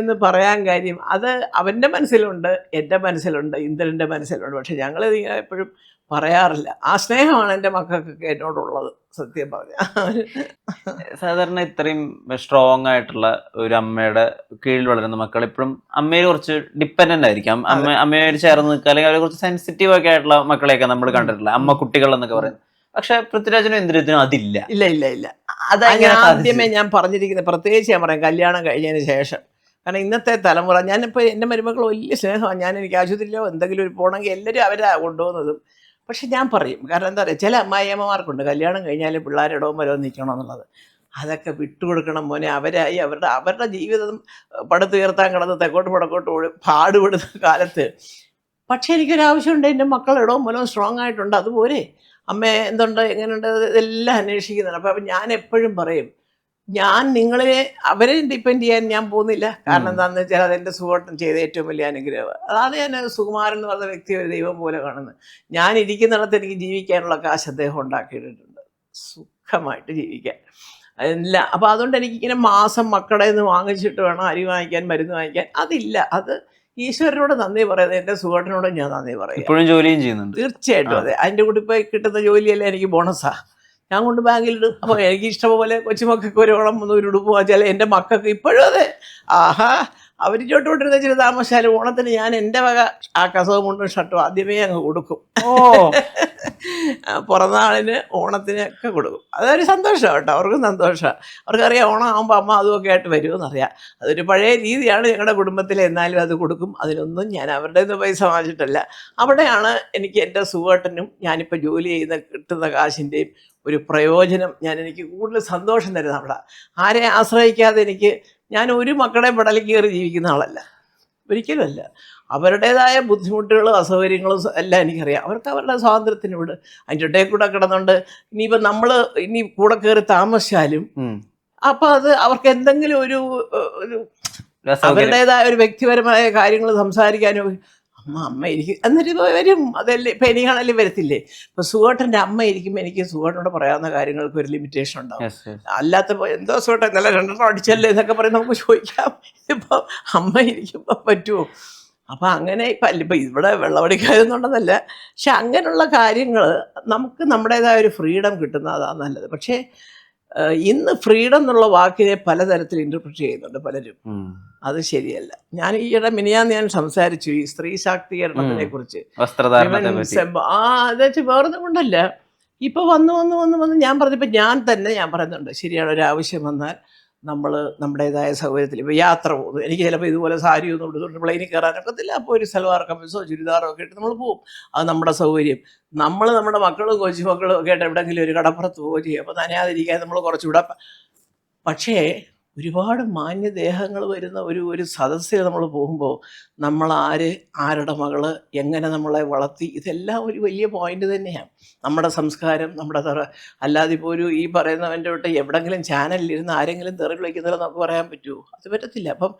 A: എന്ന് പറയാൻ കാര്യം. അത് അവന്റെ മനസ്സിലുണ്ട് എന്റെ മനസ്സിലുണ്ട് ഇന്ദ്രന്റെ മനസ്സിലുണ്ട്. പക്ഷെ ഞങ്ങളിത് ഇങ്ങനെ എപ്പോഴും പറയാറില്ല. ആ സ്നേഹമാണ് എന്റെ മക്കൾക്കൊക്കെ എന്നോടുള്ളത് സത്യം പറഞ്ഞ.
B: സാധാരണ ഇത്രയും സ്ട്രോങ് ആയിട്ടുള്ള ഒരു അമ്മയുടെ കീഴിൽ വളരുന്ന മക്കൾ ഇപ്പോഴും അമ്മയിൽ കുറച്ച് ഡിപ്പെൻഡന്റ് ആയിരിക്കും. അമ്മ അമ്മയോട് ചേർന്ന് നിൽക്കുക അല്ലെങ്കിൽ അവരെ കുറച്ച് സെൻസിറ്റീവ് ഒക്കെ ആയിട്ടുള്ള മക്കളെയൊക്കെ നമ്മൾ കണ്ടിട്ടില്ല. അമ്മ കുട്ടികൾ എന്നൊക്കെ പറയുന്നത്. പക്ഷെ പൃഥ്വിരാജനും ഇന്ദ്രജിനും അതില്ല.
A: ഇല്ല ഇല്ല ഇല്ല.
B: അതങ്ങനെ
A: ആദ്യമേ ഞാൻ പറഞ്ഞിരിക്കുന്നത് പ്രത്യേകിച്ച് ഞാൻ പറയാം കല്യാണം കഴിഞ്ഞതിന് ശേഷം. കാരണം ഇന്നത്തെ തലമുറ ഞാനിപ്പോൾ എന്റെ മരുമക്കൾ വലിയ സ്നേഹമാണ്. ഞാൻ എനിക്ക് ആശുപത്രിയിലോ എന്തെങ്കിലും ഒരു പോകണമെങ്കിൽ എല്ലാവരും അവരാണ് കൊണ്ടുപോകുന്നതും. പക്ഷെ ഞാൻ പറയും കാരണം എന്താ പറയുക ചില അമ്മായിയമ്മമാർക്കുണ്ട് കല്യാണം കഴിഞ്ഞാൽ പിള്ളേരിടവും വരവും നിൽക്കണം എന്നുള്ളത്. അതൊക്കെ വിട്ടുകൊടുക്കണം മോനെ അവരായി അവരുടെ അവരുടെ ജീവിതം പടുത്തുയർത്താൻ കിടന്ന് തെക്കോട്ട് പടക്കോട്ട് പാടുപെടുന്ന കാലത്ത്. പക്ഷേ എനിക്കൊരാവശ്യമുണ്ട് എന്റെ മക്കൾ ഇടവും മൂലവും സ്ട്രോങ് ആയിട്ടുണ്ട് അതുപോലെ അമ്മ എന്തുണ്ട്? എങ്ങനെയുണ്ട് ഇതെല്ലാം അന്വേഷിക്കുന്നുണ്ട്. അപ്പം ഞാൻ എപ്പോഴും പറയും ഞാൻ നിങ്ങളെ അവരെ ഡിപ്പെൻഡ് ചെയ്യാൻ ഞാൻ പോകുന്നില്ല. കാരണം. എന്താണെന്ന് വെച്ചാൽ അതെന്റെ സുഖം ചെയ്ത ഏറ്റവും വലിയ അനുഗ്രഹം. അതാണ് ഞാൻ സുകുമാരൻ എന്ന് പറഞ്ഞ വ്യക്തി ഒരു ദൈവം പോലെ കാണുന്നത്. ഞാൻ ഇരിക്കുന്നിടത്ത് എനിക്ക് ജീവിക്കാനുള്ള കാശ് അദ്ദേഹം ഉണ്ടാക്കിയിട്ടുണ്ട്. സുഖമായിട്ട് ജീവിക്കാൻ. അല്ല അപ്പോൾ അതുകൊണ്ട് എനിക്കിങ്ങനെ മാസം മക്കളെ നിന്ന് വാങ്ങിച്ചിട്ട് വേണം അരി വാങ്ങിക്കാൻ മരുന്ന് വാങ്ങിക്കാൻ. അതില്ല. അത് ഈശ്വരനോട് നന്ദി പറയുന്നത് എന്റെ സുഹൃത്തിനോട് ഞാൻ നന്ദി പറയും
B: ഇപ്പോഴും ജോലിയും ചെയ്യുന്നുണ്ട്.
A: തീർച്ചയായിട്ടും അതെ. അതിന്റെ കൂടി ഇപ്പോൾ കിട്ടുന്ന ജോലിയല്ലേ എനിക്ക് ബോണസാ. ഞാൻ കൊണ്ട് ബാങ്കിലിടും. അപ്പോൾ എനിക്ക് ഇഷ്ടപോലെ കൊച്ചുമക്കൾക്ക് ഒരു ഓണം ഒന്ന് ഒരു ഉടുപ്പ് വാച്ചാൽ എന്റെ മക്കൾക്ക് ഇപ്പോഴും അതെ. ആഹാ. അവർ കൊണ്ടിരുന്ന ചില താമസിച്ചാലും ഓണത്തിന് ഞാൻ എന്റെ വക ആ കസവും കൊണ്ടും ഷർട്ടും ആദ്യമേ അങ്ങ് കൊടുക്കും
B: ഓ.
A: പുറന്നാളിന് പിറന്നാളിന് ഓണത്തിനൊക്കെ കൊടുക്കും. അതൊരു സന്തോഷമാണ് കേട്ടോ അവർക്കും സന്തോഷമാണ് അവർക്കറിയാം ഓണം ആകുമ്പോൾ അമ്മ അതുമൊക്കെ ആയിട്ട് വരുമെന്നറിയാം. അതൊരു പഴയ രീതിയാണ് ഞങ്ങളുടെ കുടുംബത്തിൽ എന്നാലും അത് കൊടുക്കും. അതിനൊന്നും ഞാൻ അവരുടെ നിന്ന് പൈസ വാങ്ങിച്ചിട്ടല്ല അവിടെയാണ് എനിക്ക് എന്റെ സുഖേട്ടനും ഞാനിപ്പോൾ ജോലി ചെയ്യുന്ന കിട്ടുന്ന കാശിന്റെയും ഒരു പ്രയോജനം. ഞാൻ എനിക്ക് കൂടുതൽ സന്തോഷം തരുന്ന അവിടെ. ആരെ ആശ്രയിക്കാതെ എനിക്ക് ഞാൻ ഒരു മക്കളെ പടലിൽ കയറി ജീവിക്കുന്ന ആളല്ല. ഒരിക്കലുമല്ല. അവരുടേതായ ബുദ്ധിമുട്ടുകളും അസൗകര്യങ്ങളും എല്ലാം എനിക്കറിയാം. അവർക്ക് അവരുടെ സ്വാതന്ത്ര്യത്തിന് വിട്. അതിന്റെ ഇടയിൽ കൂടെ കിടന്നുകൊണ്ട് ഇനിയിപ്പോൾ നമ്മൾ ഇനി കൂടെ കയറി താമസിച്ചാലും അപ്പം അത് അവർക്ക് എന്തെങ്കിലും ഒരു. അവരുടേതായ ഒരു വ്യക്തിപരമായ കാര്യങ്ങൾ സംസാരിക്കാനും അമ്മ അമ്മ ഇരിക്കും എന്നിട്ട് വരും. അതല്ലേ ഇപ്പം എനിക്കാണെങ്കിലും വരത്തില്ലേ? ഇപ്പം സുഖേട്ടന്റെ അമ്മ ഇരിക്കുമ്പോൾ എനിക്ക് സുഖേട്ടനോട് പറയാവുന്ന കാര്യങ്ങൾക്ക് ഒരു ലിമിറ്റേഷൻ ഉണ്ടാവും. അല്ലാത്തപ്പോൾ എന്തോ സുഖട്ടൻ നല്ല രണ്ടെണ്ണം അടിച്ചല്ലേ എന്നൊക്കെ പറയും. നമുക്ക് ചോദിക്കാം. ഇപ്പം അമ്മ ഇരിക്കുമ്പോൾ പറ്റുമോ അപ്പം അങ്ങനെ ഇപ്പം അല്ല ഇപ്പം ഇവിടെ വെള്ളമടിക്കാരെന്നുണ്ടെന്നല്ല പക്ഷെ അങ്ങനെയുള്ള കാര്യങ്ങൾ നമുക്ക് നമ്മുടേതായ ഒരു ഫ്രീഡം കിട്ടുന്നതാണ് നല്ലത്. പക്ഷേ ഇന്ന് ഫ്രീഡം എന്നുള്ള വാക്കിനെ പലതരത്തിൽ ഇന്റർപ്രിറ്റ് ചെയ്യുന്നുണ്ട് പലരും. അത് ശരിയല്ല. ഞാൻ ഈയിടെ മിനിയാന്ന് ഞാൻ സംസാരിച്ചു ഈ സ്ത്രീ ശാക്തീകരണത്തിനെ കുറിച്ച്. ആ അതെച്ച് വേറൊന്നും കൊണ്ടല്ല. ഇപ്പൊ വന്ന് വന്ന് വന്ന് വന്ന് ഞാൻ പറഞ്ഞപ്പോ ഞാൻ തന്നെ ഞാൻ പറയുന്നുണ്ട് ശരിയാണ് ഒരു ആവശ്യം വന്നാൽ. നമ്മൾ നമ്മുടേതായ സൗകര്യത്തിൽ ഇപ്പോൾ യാത്ര പോകുന്നു. എനിക്ക് ചിലപ്പോൾ ഇതുപോലെ സാരി ഒന്നും എടുത്തുകൊണ്ട് പ്ലെയിനിൽ കയറാനൊക്കത്തില്ല അപ്പോൾ ഒരു സൽവാർ കമ്മീസോ ചുരിദാറോ ഒക്കെ ഇട്ട് നമ്മൾ പോകും. അത് നമ്മുടെ സൗകര്യം. നമ്മൾ നമ്മുടെ മക്കളും കൊച്ചു മക്കളും ഒക്കെ ആയിട്ട് എവിടെയെങ്കിലും ഒരു കടപ്പുറത്ത് പോവുകയോ ചെയ്യും അപ്പോൾ നനയാതിരിക്കാൻ നമ്മൾ കുറച്ചുകൂടെ പക്ഷേ ഒരുപാട് മാന്യദേഹങ്ങൾ വരുന്ന ഒരു ഒരു സദസ്സിൽ നമ്മൾ പോകുമ്പോൾ നമ്മൾ ആര് ആരുടെ മകൾ എങ്ങനെ നമ്മളെ വളർത്തി ഇതെല്ലാം ഒരു വലിയ പോയിന്റ് തന്നെയാണ്. നമ്മുടെ സംസ്കാരം നമ്മുടെ തറ അല്ലാതെ ഇപ്പോൾ ഒരു ഈ പറയുന്നവന്റെ തൊട്ട് എവിടെങ്കിലും ചാനലിൽ ഇരുന്ന് ആരെങ്കിലും തെറി വിളിക്കുന്നതിൽ നമുക്ക് പറയാൻ പറ്റുമോ? അത് പറ്റത്തില്ല. അപ്പം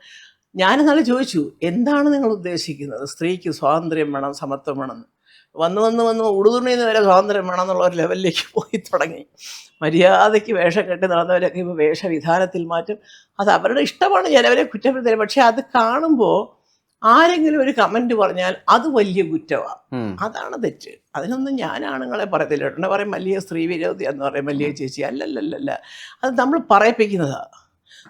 A: ഞാനെന്നാൽ ചോദിച്ചു എന്താണ് നിങ്ങൾ ഉദ്ദേശിക്കുന്നത്? സ്ത്രീക്ക് സ്വാതന്ത്ര്യം വേണം സമത്വം വേണം വന്ന് വന്ന് വന്ന് ഉടുതുണിന്ന് വരെ സ്വാതന്ത്ര്യം വേണം എന്നുള്ള ഒരു ലെവലിലേക്ക് പോയി തുടങ്ങി. മര്യാദയ്ക്ക് വേഷം കെട്ടി നടന്നവരൊക്കെ ഇപ്പോൾ വേഷവിധാനത്തിൽ മാറ്റും. അത് അവരുടെ ഇഷ്ടമാണ് ചിലവരെ കുറ്റപ്പെടുത്തരുത് പക്ഷെ അത് കാണുമ്പോൾ ആരെങ്കിലും ഒരു കമന്റ് പറഞ്ഞാൽ അത് വലിയ കുറ്റമാണ് അതാണ് തെറ്റ്. അതിനൊന്നും ഞാൻ ആണുങ്ങളെ പറയത്തില്ല. ഉടനെ പറയും വലിയ സ്ത്രീ വിരോധി എന്ന് പറയും. വലിയ ചേച്ചി അല്ലല്ലല്ല അത് നമ്മൾ പറയിപ്പിക്കുന്നതാണ്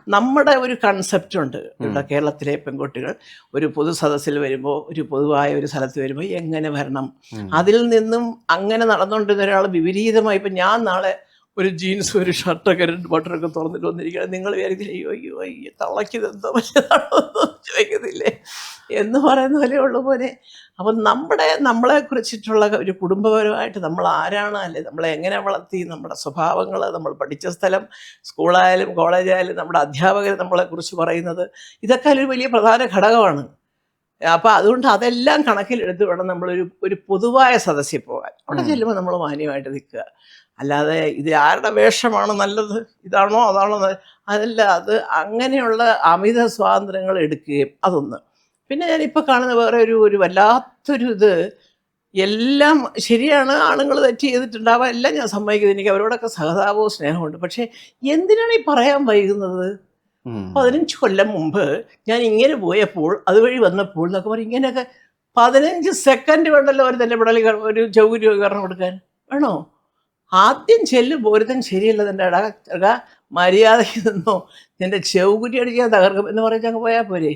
A: നമ്മുടെ ഒരു കൺസെപ്റ്റ് ഉണ്ട് ഇവിടെ കേരളത്തിലെ പെൺകുട്ടികൾ. ഒരു പൊതു സദസ്സിൽ വരുമ്പോൾ ഒരു പൊതുവായ ഒരു സ്ഥലത്ത് വരുമ്പോൾ എങ്ങനെ വരണം? അതിൽ നിന്നും അങ്ങനെ നടന്നുകൊണ്ടിരുന്ന ഒരാൾ വിപരീതമായി ഇപ്പം ഞാൻ നാളെ ഒരു ജീൻസ് ഒരു ഷർട്ടൊക്കെ രണ്ട് ബട്ടറൊക്കെ തുറന്നിട്ട് വന്നിരിക്കുകയാണ്. നിങ്ങൾ വിചാരിക്കില്ല അയ്യോ അയ്യോ അയ്യോ തള്ളക്കിത് എന്തോ പറ്റിയതാണോ ചോദിക്കുന്നില്ലേ എന്ന് പറയുന്ന പോലെ ഉള്ള പോലെ അപ്പം നമ്മുടെ നമ്മളെ കുറിച്ചിട്ടുള്ള ഒരു കുടുംബപരമായിട്ട് നമ്മൾ ആരാണ്? അല്ലെ നമ്മളെ എങ്ങനെ വളർത്തി? നമ്മുടെ സ്വഭാവങ്ങൾ നമ്മൾ പഠിച്ച സ്ഥലം സ്കൂളായാലും കോളേജായാലും നമ്മുടെ അധ്യാപകർ നമ്മളെക്കുറിച്ച് പറയുന്നത് ഇതൊക്കെ ഒരു വലിയ പ്രധാന ഘടകമാണ്. അപ്പോൾ അതുകൊണ്ട് അതെല്ലാം കണക്കിലെടുത്ത് വേണം നമ്മളൊരു ഒരു പൊതുവായ സദസ്സിൽ പോകാൻ. അവിടെ ചെല്ലുമ്പോൾ നമ്മൾ മാന്യമായിട്ട് നിൽക്കുക. അല്ലാതെ ഇത് ആരുടെ വേഷമാണ് നല്ലത്? ഇതാണോ? അതാണോ? അതല്ല അത് അങ്ങനെയുള്ള അമിത സ്വാതന്ത്ര്യങ്ങൾ എടുക്കുകയും അതൊന്ന്. പിന്നെ ഞാൻ ഞാനിപ്പോൾ കാണുന്ന വേറെ ഒരു ഒരു വല്ലാത്തൊരു ഇത്. എല്ലാം ശരിയാണ് ആണുങ്ങൾ തെറ്റ് ചെയ്തിട്ടുണ്ടാവാം എല്ലാം ഞാൻ സമ്മതിക്കുന്നത് എനിക്ക് അവരോടൊക്കെ സഹതാപവും സ്നേഹമുണ്ട് പക്ഷേ എന്തിനാണ് ഈ പറയാൻ വൈകുന്നത്. പതിനഞ്ച് കൊല്ലം മുമ്പ് ഞാൻ ഇങ്ങനെ പോയപ്പോൾ അതുവഴി വന്നപ്പോൾ എന്നൊക്കെ പറയും ഇങ്ങനെയൊക്കെ പതിനഞ്ച് സെക്കൻഡ് വേണ്ടല്ലോ ഒരു തന്നെ പിടലി ഒരു ചൗകര്യ കാരണം കൊടുക്കാൻ. വേണോ? ആദ്യം ചെല്ല് പോരുത്തൻ ശരിയല്ല തന്റെ ഇട ഇട മര്യാദയ്ക്ക് നിന്നോ നിന്റെ ചൗകുരി അടിക്കാൻ തകർക്കും എന്ന് പറഞ്ഞാൽ പോയാൽ പോരെ.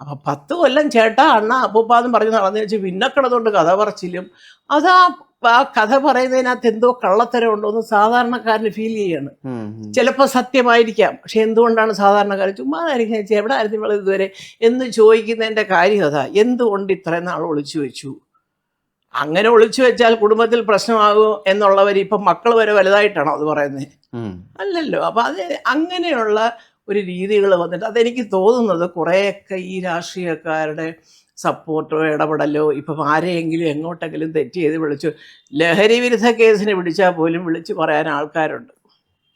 A: അപ്പം പത്ത് കൊല്ലം ചേട്ടാ അണ്ണ അപ്പൂപ്പാന്ന് പറഞ്ഞ് നടന്നു വെച്ച് പിന്നെ കിടന്നുകൊണ്ട് കഥ പറച്ചിലും. അതാ കഥ പറയുന്നതിനകത്ത് എന്തോ കള്ളത്തരം ഉണ്ടോ എന്ന് സാധാരണക്കാരന് ഫീൽ ചെയ്യാണ്. ചിലപ്പോൾ സത്യമായിരിക്കാം. പക്ഷെ എന്തുകൊണ്ടാണ് സാധാരണക്കാരൻ ചുമ്മാതായിരിക്കും ചേച്ചി എവിടെ ആയിരുന്നു നിങ്ങൾ ഇതുവരെ? എന്ന് ചോദിക്കുന്നതിന്റെ കാര്യം അതാ. എന്തുകൊണ്ട് ഇത്രയും നാൾ ഒളിച്ചു വെച്ചു? അങ്ങനെ ഒളിച്ചു വെച്ചാൽ കുടുംബത്തിൽ പ്രശ്നമാകും എന്നുള്ളവർ ഇപ്പം മക്കൾ വരെ വലുതായിട്ടാണോ അത് പറയുന്നത് അല്ലല്ലോ. അപ്പം അത് അങ്ങനെയുള്ള ഒരു രീതികൾ വന്നിട്ട് അതെനിക്ക് തോന്നുന്നത് കുറേയൊക്കെ ഈ രാഷ്ട്രീയക്കാരുടെ സപ്പോർട്ടോ ഇടപെടലോ ഇപ്പം ആരെയെങ്കിലും എങ്ങോട്ടെങ്കിലും തെറ്റ് ചെയ്ത് വിളിച്ചു ലഹരി വിരുദ്ധ കേസിന് വിളിച്ചാൽ പോലും വിളിച്ചു പറയാൻ ആൾക്കാരുണ്ട്.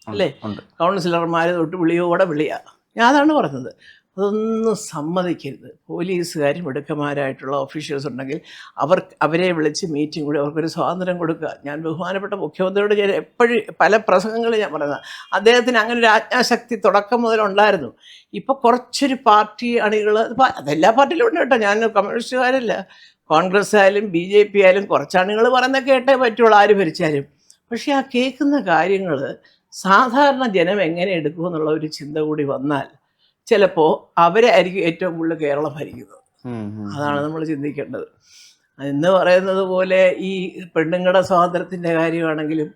A: അല്ലേ? കൗൺസിലർമാർ തൊട്ട് വിളിയോടെ വിളിയാ. ഞാൻ അതാണ് പറഞ്ഞത്. അതൊന്നും സമ്മതിക്കരുത്. പോലീസുകാരും മിടുക്കന്മാരായിട്ടുള്ള ഓഫീഷ്യൽസ് ഉണ്ടെങ്കിൽ അവർ അവരെ വിളിച്ച് മീറ്റിംഗ് കൂടി അവർക്കൊരു സ്വാതന്ത്ര്യം കൊടുക്കുക. ഞാൻ ബഹുമാനപ്പെട്ട മുഖ്യമന്ത്രിയോട് ഞാൻ എപ്പോഴും പല പ്രസംഗങ്ങളിൽ ഞാൻ പറയുന്നത്. അദ്ദേഹത്തിന് അങ്ങനെ ഒരു ആജ്ഞാശക്തി തുടക്കം മുതലുണ്ടായിരുന്നു ഇപ്പോൾ കുറച്ചൊരു പാർട്ടി അണികൾ അതെല്ലാ പാർട്ടിയിലും ഉണ്ട് കേട്ടോ. ഞാൻ കമ്മ്യൂണിസ്റ്റുകാരല്ല. കോൺഗ്രസ് ആയാലും ബി ജെ പി ആയാലും കുറച്ച് പറയുന്നത് പറയുന്ന കേട്ടേ പറ്റുള്ളൂ ആര് ഭരിച്ചാലും. പക്ഷേ ആ കേൾക്കുന്ന കാര്യങ്ങൾ സാധാരണ ജനം എങ്ങനെ എടുക്കുമെന്നുള്ള ഒരു ചിന്ത കൂടി വന്നാൽ ചിലപ്പോൾ അവരെ ആയിരിക്കും ഏറ്റവും കൂടുതൽ കേരളം ഭരിക്കുന്നത്. അതാണ് നമ്മൾ ചിന്തിക്കേണ്ടത്. എന്ന് പറയുന്നത് പോലെ ഈ പെണ്ണുങ്ങളുടെ സ്വാതന്ത്ര്യത്തിന്റെ കാര്യമാണെങ്കിലും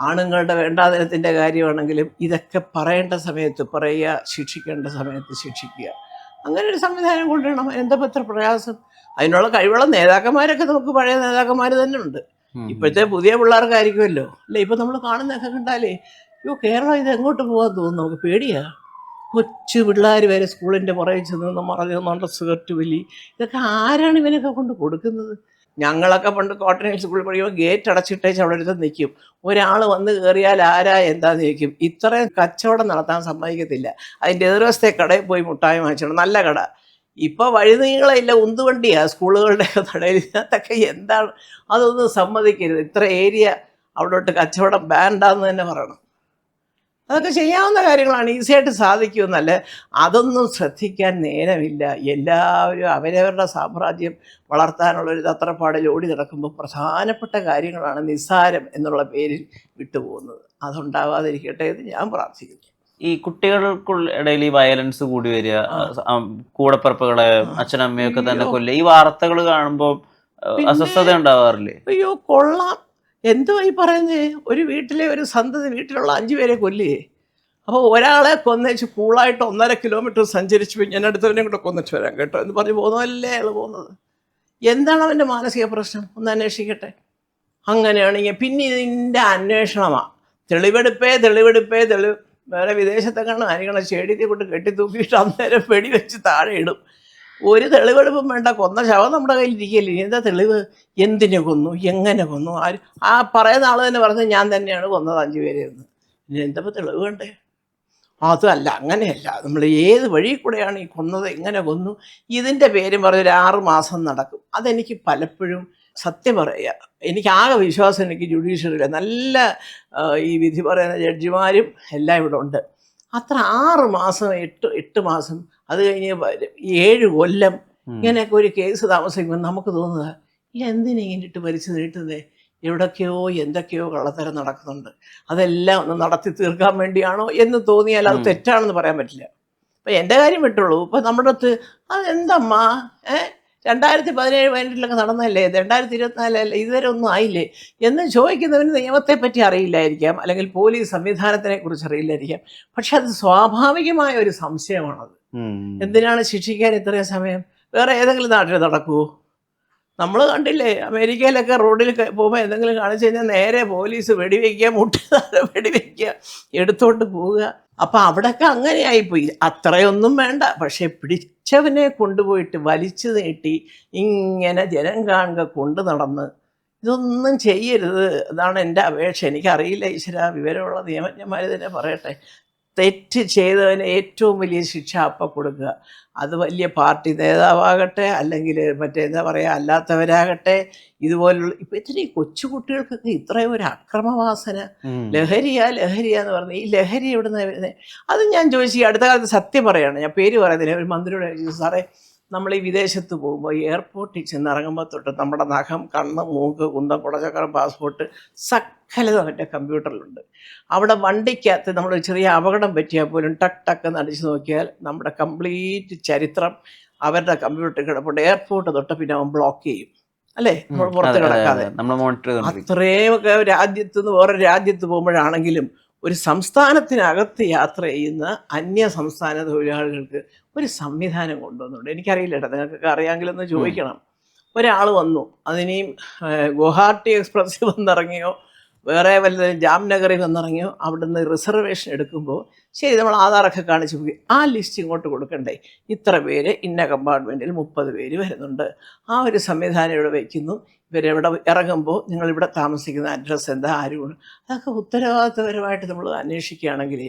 A: ആണുങ്ങളുടെ വേണ്ടാതനത്തിന്റെ കാര്യമാണെങ്കിലും ഇതൊക്കെ പറയേണ്ട സമയത്ത് പറയുക ശിക്ഷിക്കേണ്ട സമയത്ത് ശിക്ഷിക്കുക. അങ്ങനെ ഒരു സംവിധാനം കൊണ്ടുവരണം എന്താ ഇപ്പം പ്രയാസം? അതിനുള്ള കഴിവുള്ള നേതാക്കന്മാരൊക്കെ നമുക്ക് പഴയ നേതാക്കന്മാർ തന്നെ ഉണ്ട്. ഇപ്പോഴത്തെ പുതിയ പിള്ളേർക്കായിരിക്കുമല്ലോ. അല്ലേ? ഇപ്പം നമ്മൾ കാണുന്നതൊക്കെ കണ്ടാലേ അയ്യോ കേരളം ഇത് എങ്ങോട്ട് പോകാൻ തോന്നുന്നു. നമുക്ക് പേടിയാ. കൊച്ചു പിള്ളേർ വരെ സ്കൂളിന്റെ പുറകെ ചെന്ന് മറഞ്ഞു നിന്നുകൊണ്ട് സ്കേർട്ട് വലി. ഇതൊക്കെ ആരാണ് ഇവനൊക്കെ കൊണ്ട് കൊടുക്കുന്നത്? ഞങ്ങളൊക്കെ പണ്ട് കോട്ടൺ ഹിൽ സ്കൂളിൽ പഠിക്കുമ്പോൾ ഗേറ്റ് അടച്ചിട്ടേച്ച് അവിടെ അടുത്ത് നിൽക്കും ഒരാൾ വന്ന് കയറിയാൽ ആരാ എന്താ നിൽക്കും ഇത്രയും കച്ചവടം നടത്താൻ സമ്മതിക്കത്തില്ല. അതിന്റെ എതിർവശത്തെ കടയിൽ പോയി മുട്ടായി വാങ്ങിച്ചു നല്ല കട. ഇപ്പോൾ വഴിനീളമില്ല ഉന്തുവണ്ടിയാ. സ്കൂളുകളുടെ തടയിൽ എന്താണ്? അതൊന്നും സമ്മതിക്കരുത്. ഇത്ര ഏരിയ അവിടോട്ട് കച്ചവടം ബാൻഡാന്ന് തന്നെ പറയണം. അതൊക്കെ ചെയ്യാവുന്ന കാര്യങ്ങളാണ്. ഈസിയായിട്ട് സാധിക്കുമെന്നല്ല അതൊന്നും ശ്രദ്ധിക്കാൻ നേരമില്ല. എല്ലാവരും അവരവരുടെ സാമ്രാജ്യം വളർത്താനുള്ള ഒരു തത്രപ്പാടിൽ ഓടി നടക്കുമ്പോൾ പ്രധാനപ്പെട്ട കാര്യങ്ങളാണ് നിസ്സാരം എന്നുള്ള പേരിൽ വിട്ടുപോകുന്നത്. അതുണ്ടാവാതിരിക്കട്ടെ എന്ന് ഞാൻ പ്രാർത്ഥിക്കുന്നു.
B: ഈ കുട്ടികൾക്കിടയിൽ ഈ വയലൻസ് കൂടി വരിക കൂടപ്പിറപ്പുകളെ അച്ഛനമ്മയൊക്കെ തന്നെ. കൊല്ലുക. ഈ വാർത്തകൾ കാണുമ്പോൾ അസ്വസ്ഥത ഉണ്ടാവാറില്ലേ?
A: അയ്യോ കൊള്ളാം. എന്തുവാ ഈ പറയുന്നേ? ഒരു വീട്ടിലെ ഒരു സന്തതി വീട്ടിലുള്ള അഞ്ചു പേരെ കൊല്ലേ. അപ്പോൾ ഒരാളെ കൊന്നേച്ച് കൂളായിട്ട് ഒന്നര കിലോമീറ്റർ സഞ്ചരിച്ച് പോയി ഞാൻ അടുത്തവനെ കൂടെ കൊന്നിട്ട് വരാം കേട്ടോ എന്ന് പറഞ്ഞ് പോകുന്നതല്ലേ അയാൾ പോകുന്നത്. എന്താണ് അവന്റെ മാനസിക പ്രശ്നം? ഒന്ന് അന്വേഷിക്കട്ടെ. അങ്ങനെയാണെങ്കിൽ പിന്നെ ഇതിന്റെ അന്വേഷണമാണ് തെളിവെടുപ്പേ തെളിവെടുപ്പേ തെളിവ്. വേറെ വിദേശത്തെക്കാണ് ആരെങ്കിലും ചെടിയെ കൊണ്ട് കെട്ടിത്തൂക്കിയിട്ട് അന്നേരം വെടിവെച്ച് താഴെ ഇടും. ഒരു തെളിവെടുപ്പും വേണ്ട. കൊന്ന ശവം നമ്മുടെ കയ്യിൽ ഇനി എന്താ തെളിവ്? എന്തിനു കൊന്നു? എങ്ങനെ കൊന്നു? ആര്? ആ പറയുന്ന ആൾ തന്നെ പറഞ്ഞത് ഞാൻ തന്നെയാണ് കൊന്നത് അഞ്ചു പേരെ എന്ന്. ഇനി എന്താ തെളിവ് വേണ്ടേ? അതല്ല അങ്ങനെയല്ല. നമ്മൾ ഏത് വഴി കൂടെയാണ് ഈ കൊന്നത്? എങ്ങനെ കൊന്നു? ഇതിന്റെ പേരും പറഞ്ഞ ഒരു ആറ് മാസം നടക്കും. അതെനിക്ക് പലപ്പോഴും സത്യം പറയുക എനിക്ക് ആകെ വിശ്വാസം എനിക്ക് ജുഡീഷ്യറിയില്ല. നല്ല ഈ വിധി പറയുന്ന ജഡ്ജിമാരും എല്ലാം ഇവിടെ ഉണ്ട്. അത്ര ആറ് മാസം എട്ട് എട്ട് മാസം അത് കഴിഞ്ഞ് ഏഴ് കൊല്ലം. ഇങ്ങനെയൊക്കെ ഒരു കേസ് താമസിക്കുമ്പോൾ നമുക്ക് തോന്നുക എന്തിനെ എന്തിനാ ഇങ്ങനെ ഇട്ട് മരിച്ചു നീട്ടുന്നേ? എവിടൊക്കെയോ എന്തൊക്കെയോ കള്ളത്തരം നടക്കുന്നുണ്ട്. അതെല്ലാം ഒന്ന് നടത്തി തീർക്കാൻ വേണ്ടിയാണോ എന്ന് തോന്നിയാൽ അത് തെറ്റാണെന്ന് പറയാൻ പറ്റില്ല. ഇപ്പം എന്റെ കാര്യം വിട്ടുള്ളൂ. ഇപ്പം നമ്മുടെ അടുത്ത് അതെന്തമ്മ ഏ? രണ്ടായിരത്തി പതിനേഴ് പതിനെട്ടിലൊക്കെ നടന്നതല്ലേ? രണ്ടായിരത്തി ഇരുപത്തിനാലല്ലേ? ഇതുവരെ ഒന്നും ആയില്ലേ? എന്ന് ചോദിക്കുന്നവന് നിയമത്തെ പറ്റി അറിയില്ലായിരിക്കാം. അല്ലെങ്കിൽ പോലീസ് സംവിധാനത്തിനെ കുറിച്ച് അറിയില്ലായിരിക്കാം. പക്ഷെ അത് സ്വാഭാവികമായ ഒരു സംശയമാണത്. എന്തിനാണ് ശിക്ഷിക്കാൻ ഇത്രയും സമയം? വേറെ ഏതെങ്കിലും നാട്ടിൽ നടക്കുമോ നമ്മൾ കണ്ടില്ലേ അമേരിക്കയിലൊക്കെ റോഡിൽ പോകുമ്പോൾ എന്തെങ്കിലും കാണിച്ചു കഴിഞ്ഞാൽ നേരെ പോലീസ് വെടിവെക്കുക മുട്ടുകാരെ വെടിവെക്കുക എടുത്തോണ്ട് പോവുക. അപ്പം അവിടെയൊക്കെ അങ്ങനെയായിപ്പോയി. അത്രയൊന്നും വേണ്ട. പക്ഷെ പിടിച്ചവനെ കൊണ്ടുപോയിട്ട് വലിച്ചു നീട്ടി ഇങ്ങനെ ജനം കാണുക കൊണ്ടു നടന്ന്. ഇതൊന്നും ചെയ്യരുത്. അതാണ് എന്റെ അപേക്ഷ. എനിക്കറിയില്ല ഈശ്വര വിവരമുള്ള നിയമജ്ഞന്മാർ തന്നെ പറയട്ടെ. തെറ്റ് ചെയ്തവന് ഏറ്റവും വലിയ ശിക്ഷ അപ്പം കൊടുക്കുക. അത് വലിയ പാർട്ടി നേതാവാകട്ടെ അല്ലെങ്കിൽ മറ്റേ എന്താ പറയുക അല്ലാത്തവരാകട്ടെ ഇതുപോലുള്ള ഇപ്പം ഇത്തിരി കൊച്ചു കുട്ടികൾക്കൊക്കെ ഇത്രയും ഒരു അക്രമവാസന. ലഹരിയ ലഹരിയ എന്ന് പറഞ്ഞു ഈ ലഹരി ഇവിടുന്ന് വരുന്നത് അത് ഞാൻ ചോദിച്ചു അടുത്ത കാലത്ത് സത്യം പറയുകയാണ് ഞാൻ പേര് പറയുന്നില്ല. ഒരു മന്ത്രിയോട് ചോദിച്ചു സാറേ നമ്മൾ ഈ വിദേശത്ത് പോകുമ്പോൾ എയർപോർട്ടിൽ ചെന്ന് ഇറങ്ങുമ്പോൾ തൊട്ട് നമ്മുടെ നഖം കണ്ണ് മൂക്ക് കുന്തം കുടച്ചക്രം പാസ്പോർട്ട് സകലതും അവന്റെ കമ്പ്യൂട്ടറിലുണ്ട്. അവിടെ വണ്ടിക്കകത്ത് നമ്മൾ ചെറിയ അപകടം പറ്റിയാൽ പോലും ടക്ക് ടക്ക് നടിച്ചു നോക്കിയാൽ നമ്മുടെ കംപ്ലീറ്റ് ചരിത്രം അവരുടെ കമ്പ്യൂട്ടറിൽ കിടപ്പുണ്ട്. എയർപോർട്ട് തൊട്ട് പിന്നെ അവൻ ബ്ലോക്ക് ചെയ്യും. അല്ലേ? നമ്മൾ. പുറത്ത് കിടക്കാതെ.
B: അത്രയും
A: അത്രയുമൊക്കെ രാജ്യത്ത് നിന്ന് വേറെ രാജ്യത്ത് പോകുമ്പോഴാണെങ്കിലും ഒരു സംസ്ഥാനത്തിനകത്ത് യാത്ര ചെയ്യുന്ന അന്യ സംസ്ഥാന തൊഴിലാളികൾക്ക് ഒരു സംവിധാനം കൊണ്ടുവന്നുണ്ട് എനിക്കറിയില്ല കേട്ടോ നിങ്ങൾക്കൊക്കെ അറിയാമെങ്കിലൊന്ന് ചോദിക്കണം. ഒരാൾ വന്നു അതിനെയും ഗുവാഹട്ടി എക്സ്പ്രസ്സിൽ വന്നിറങ്ങിയോ വേറെ വല്ലതും ജാംനഗറിൽ വന്നിറങ്ങിയോ അവിടുന്ന് റിസർവേഷൻ എടുക്കുമ്പോൾ ശരി നമ്മൾ ആധാറൊക്കെ കാണിച്ച് പോയി. ആ ലിസ്റ്റ് ഇങ്ങോട്ട് കൊടുക്കണ്ടേ? ഇത്ര പേര് ഇന്ന കമ്പാർട്ട്മെന്റിൽ മുപ്പത് പേര് വരുന്നുണ്ട്. ആ ഒരു സംവിധാനം ഇവിടെ വയ്ക്കുന്നു ഇവരെവിടെ ഇറങ്ങുമ്പോൾ നിങ്ങളിവിടെ താമസിക്കുന്ന അഡ്രസ്സ് എന്താ ആരുമാണ് അതൊക്കെ ഉത്തരവാദിത്തപരമായിട്ട് നമ്മൾ അന്വേഷിക്കുകയാണെങ്കിൽ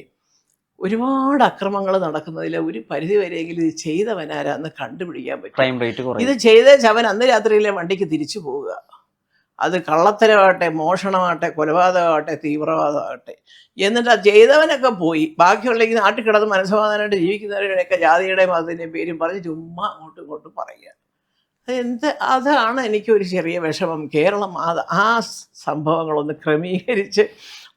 A: ഒരുപാട് അക്രമങ്ങൾ നടക്കുന്നതിൽ ഒരു പരിധി വരെയെങ്കിലും ഇത് ചെയ്തവനാരാന്ന് കണ്ടുപിടിക്കാൻ പറ്റും. ഇത് ചെയ്ത ചവൻ അന്ന് രാത്രിയിലെ വണ്ടിക്ക് തിരിച്ചു പോവുക. അത് കള്ളത്തരമാകട്ടെ മോഷണമാകട്ടെ കൊലപാതകമാകട്ടെ തീവ്രവാദമാകട്ടെ. എന്നിട്ട് ആ ചെയ്തവനൊക്കെ പോയി. ബാക്കിയുള്ള ഈ നാട്ടിൽ കിടന്ന് മനസ്സമാധാനമായിട്ട് ജീവിക്കുന്നവരുടെയൊക്കെ ജാതിയുടെ മതത്തിന്റെയും പേരും പറഞ്ഞ് ചുമ്മാ അങ്ങോട്ടും ഇങ്ങോട്ടും പറയുക. എന്ത് അതാണ് എനിക്കൊരു ചെറിയ വിഷമം. കേരളം അത് ആ സംഭവങ്ങളൊന്ന് ക്രമീകരിച്ച്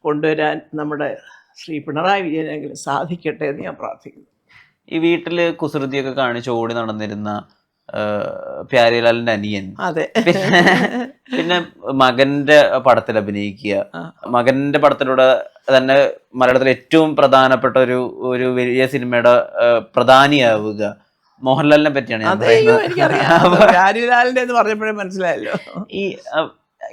A: കൊണ്ടുവരാൻ നമ്മുടെ ശ്രീ പിണറായി വിജയനെങ്കിലും സാധിക്കട്ടെ എന്ന് ഞാൻ പ്രാർത്ഥിക്കുന്നു.
B: ഈ വീട്ടിൽ കുസൃതിയൊക്കെ കാണിച്ച് ഓടി നടന്നിരുന്ന പ്യാരിലാലിന്റെ അനിയൻ.
A: അതെ.
B: പിന്നെ മകന്റെ പടത്തിൽ അഭിനയിക്കുക. മകന്റെ പടത്തിലൂടെ തന്നെ മലയാളത്തിലെ ഏറ്റവും പ്രധാനപ്പെട്ട ഒരു ഒരു വലിയ സിനിമയുടെ പ്രധാനിയാവുക. മോഹൻലാലിനെ പറ്റിയാണ് ഞാൻ പറയുന്നത്.
A: എനിക്കറിയാം. എന്ന് പറഞ്ഞപ്പോഴേ മനസ്സിലായല്ലോ.
B: ഈ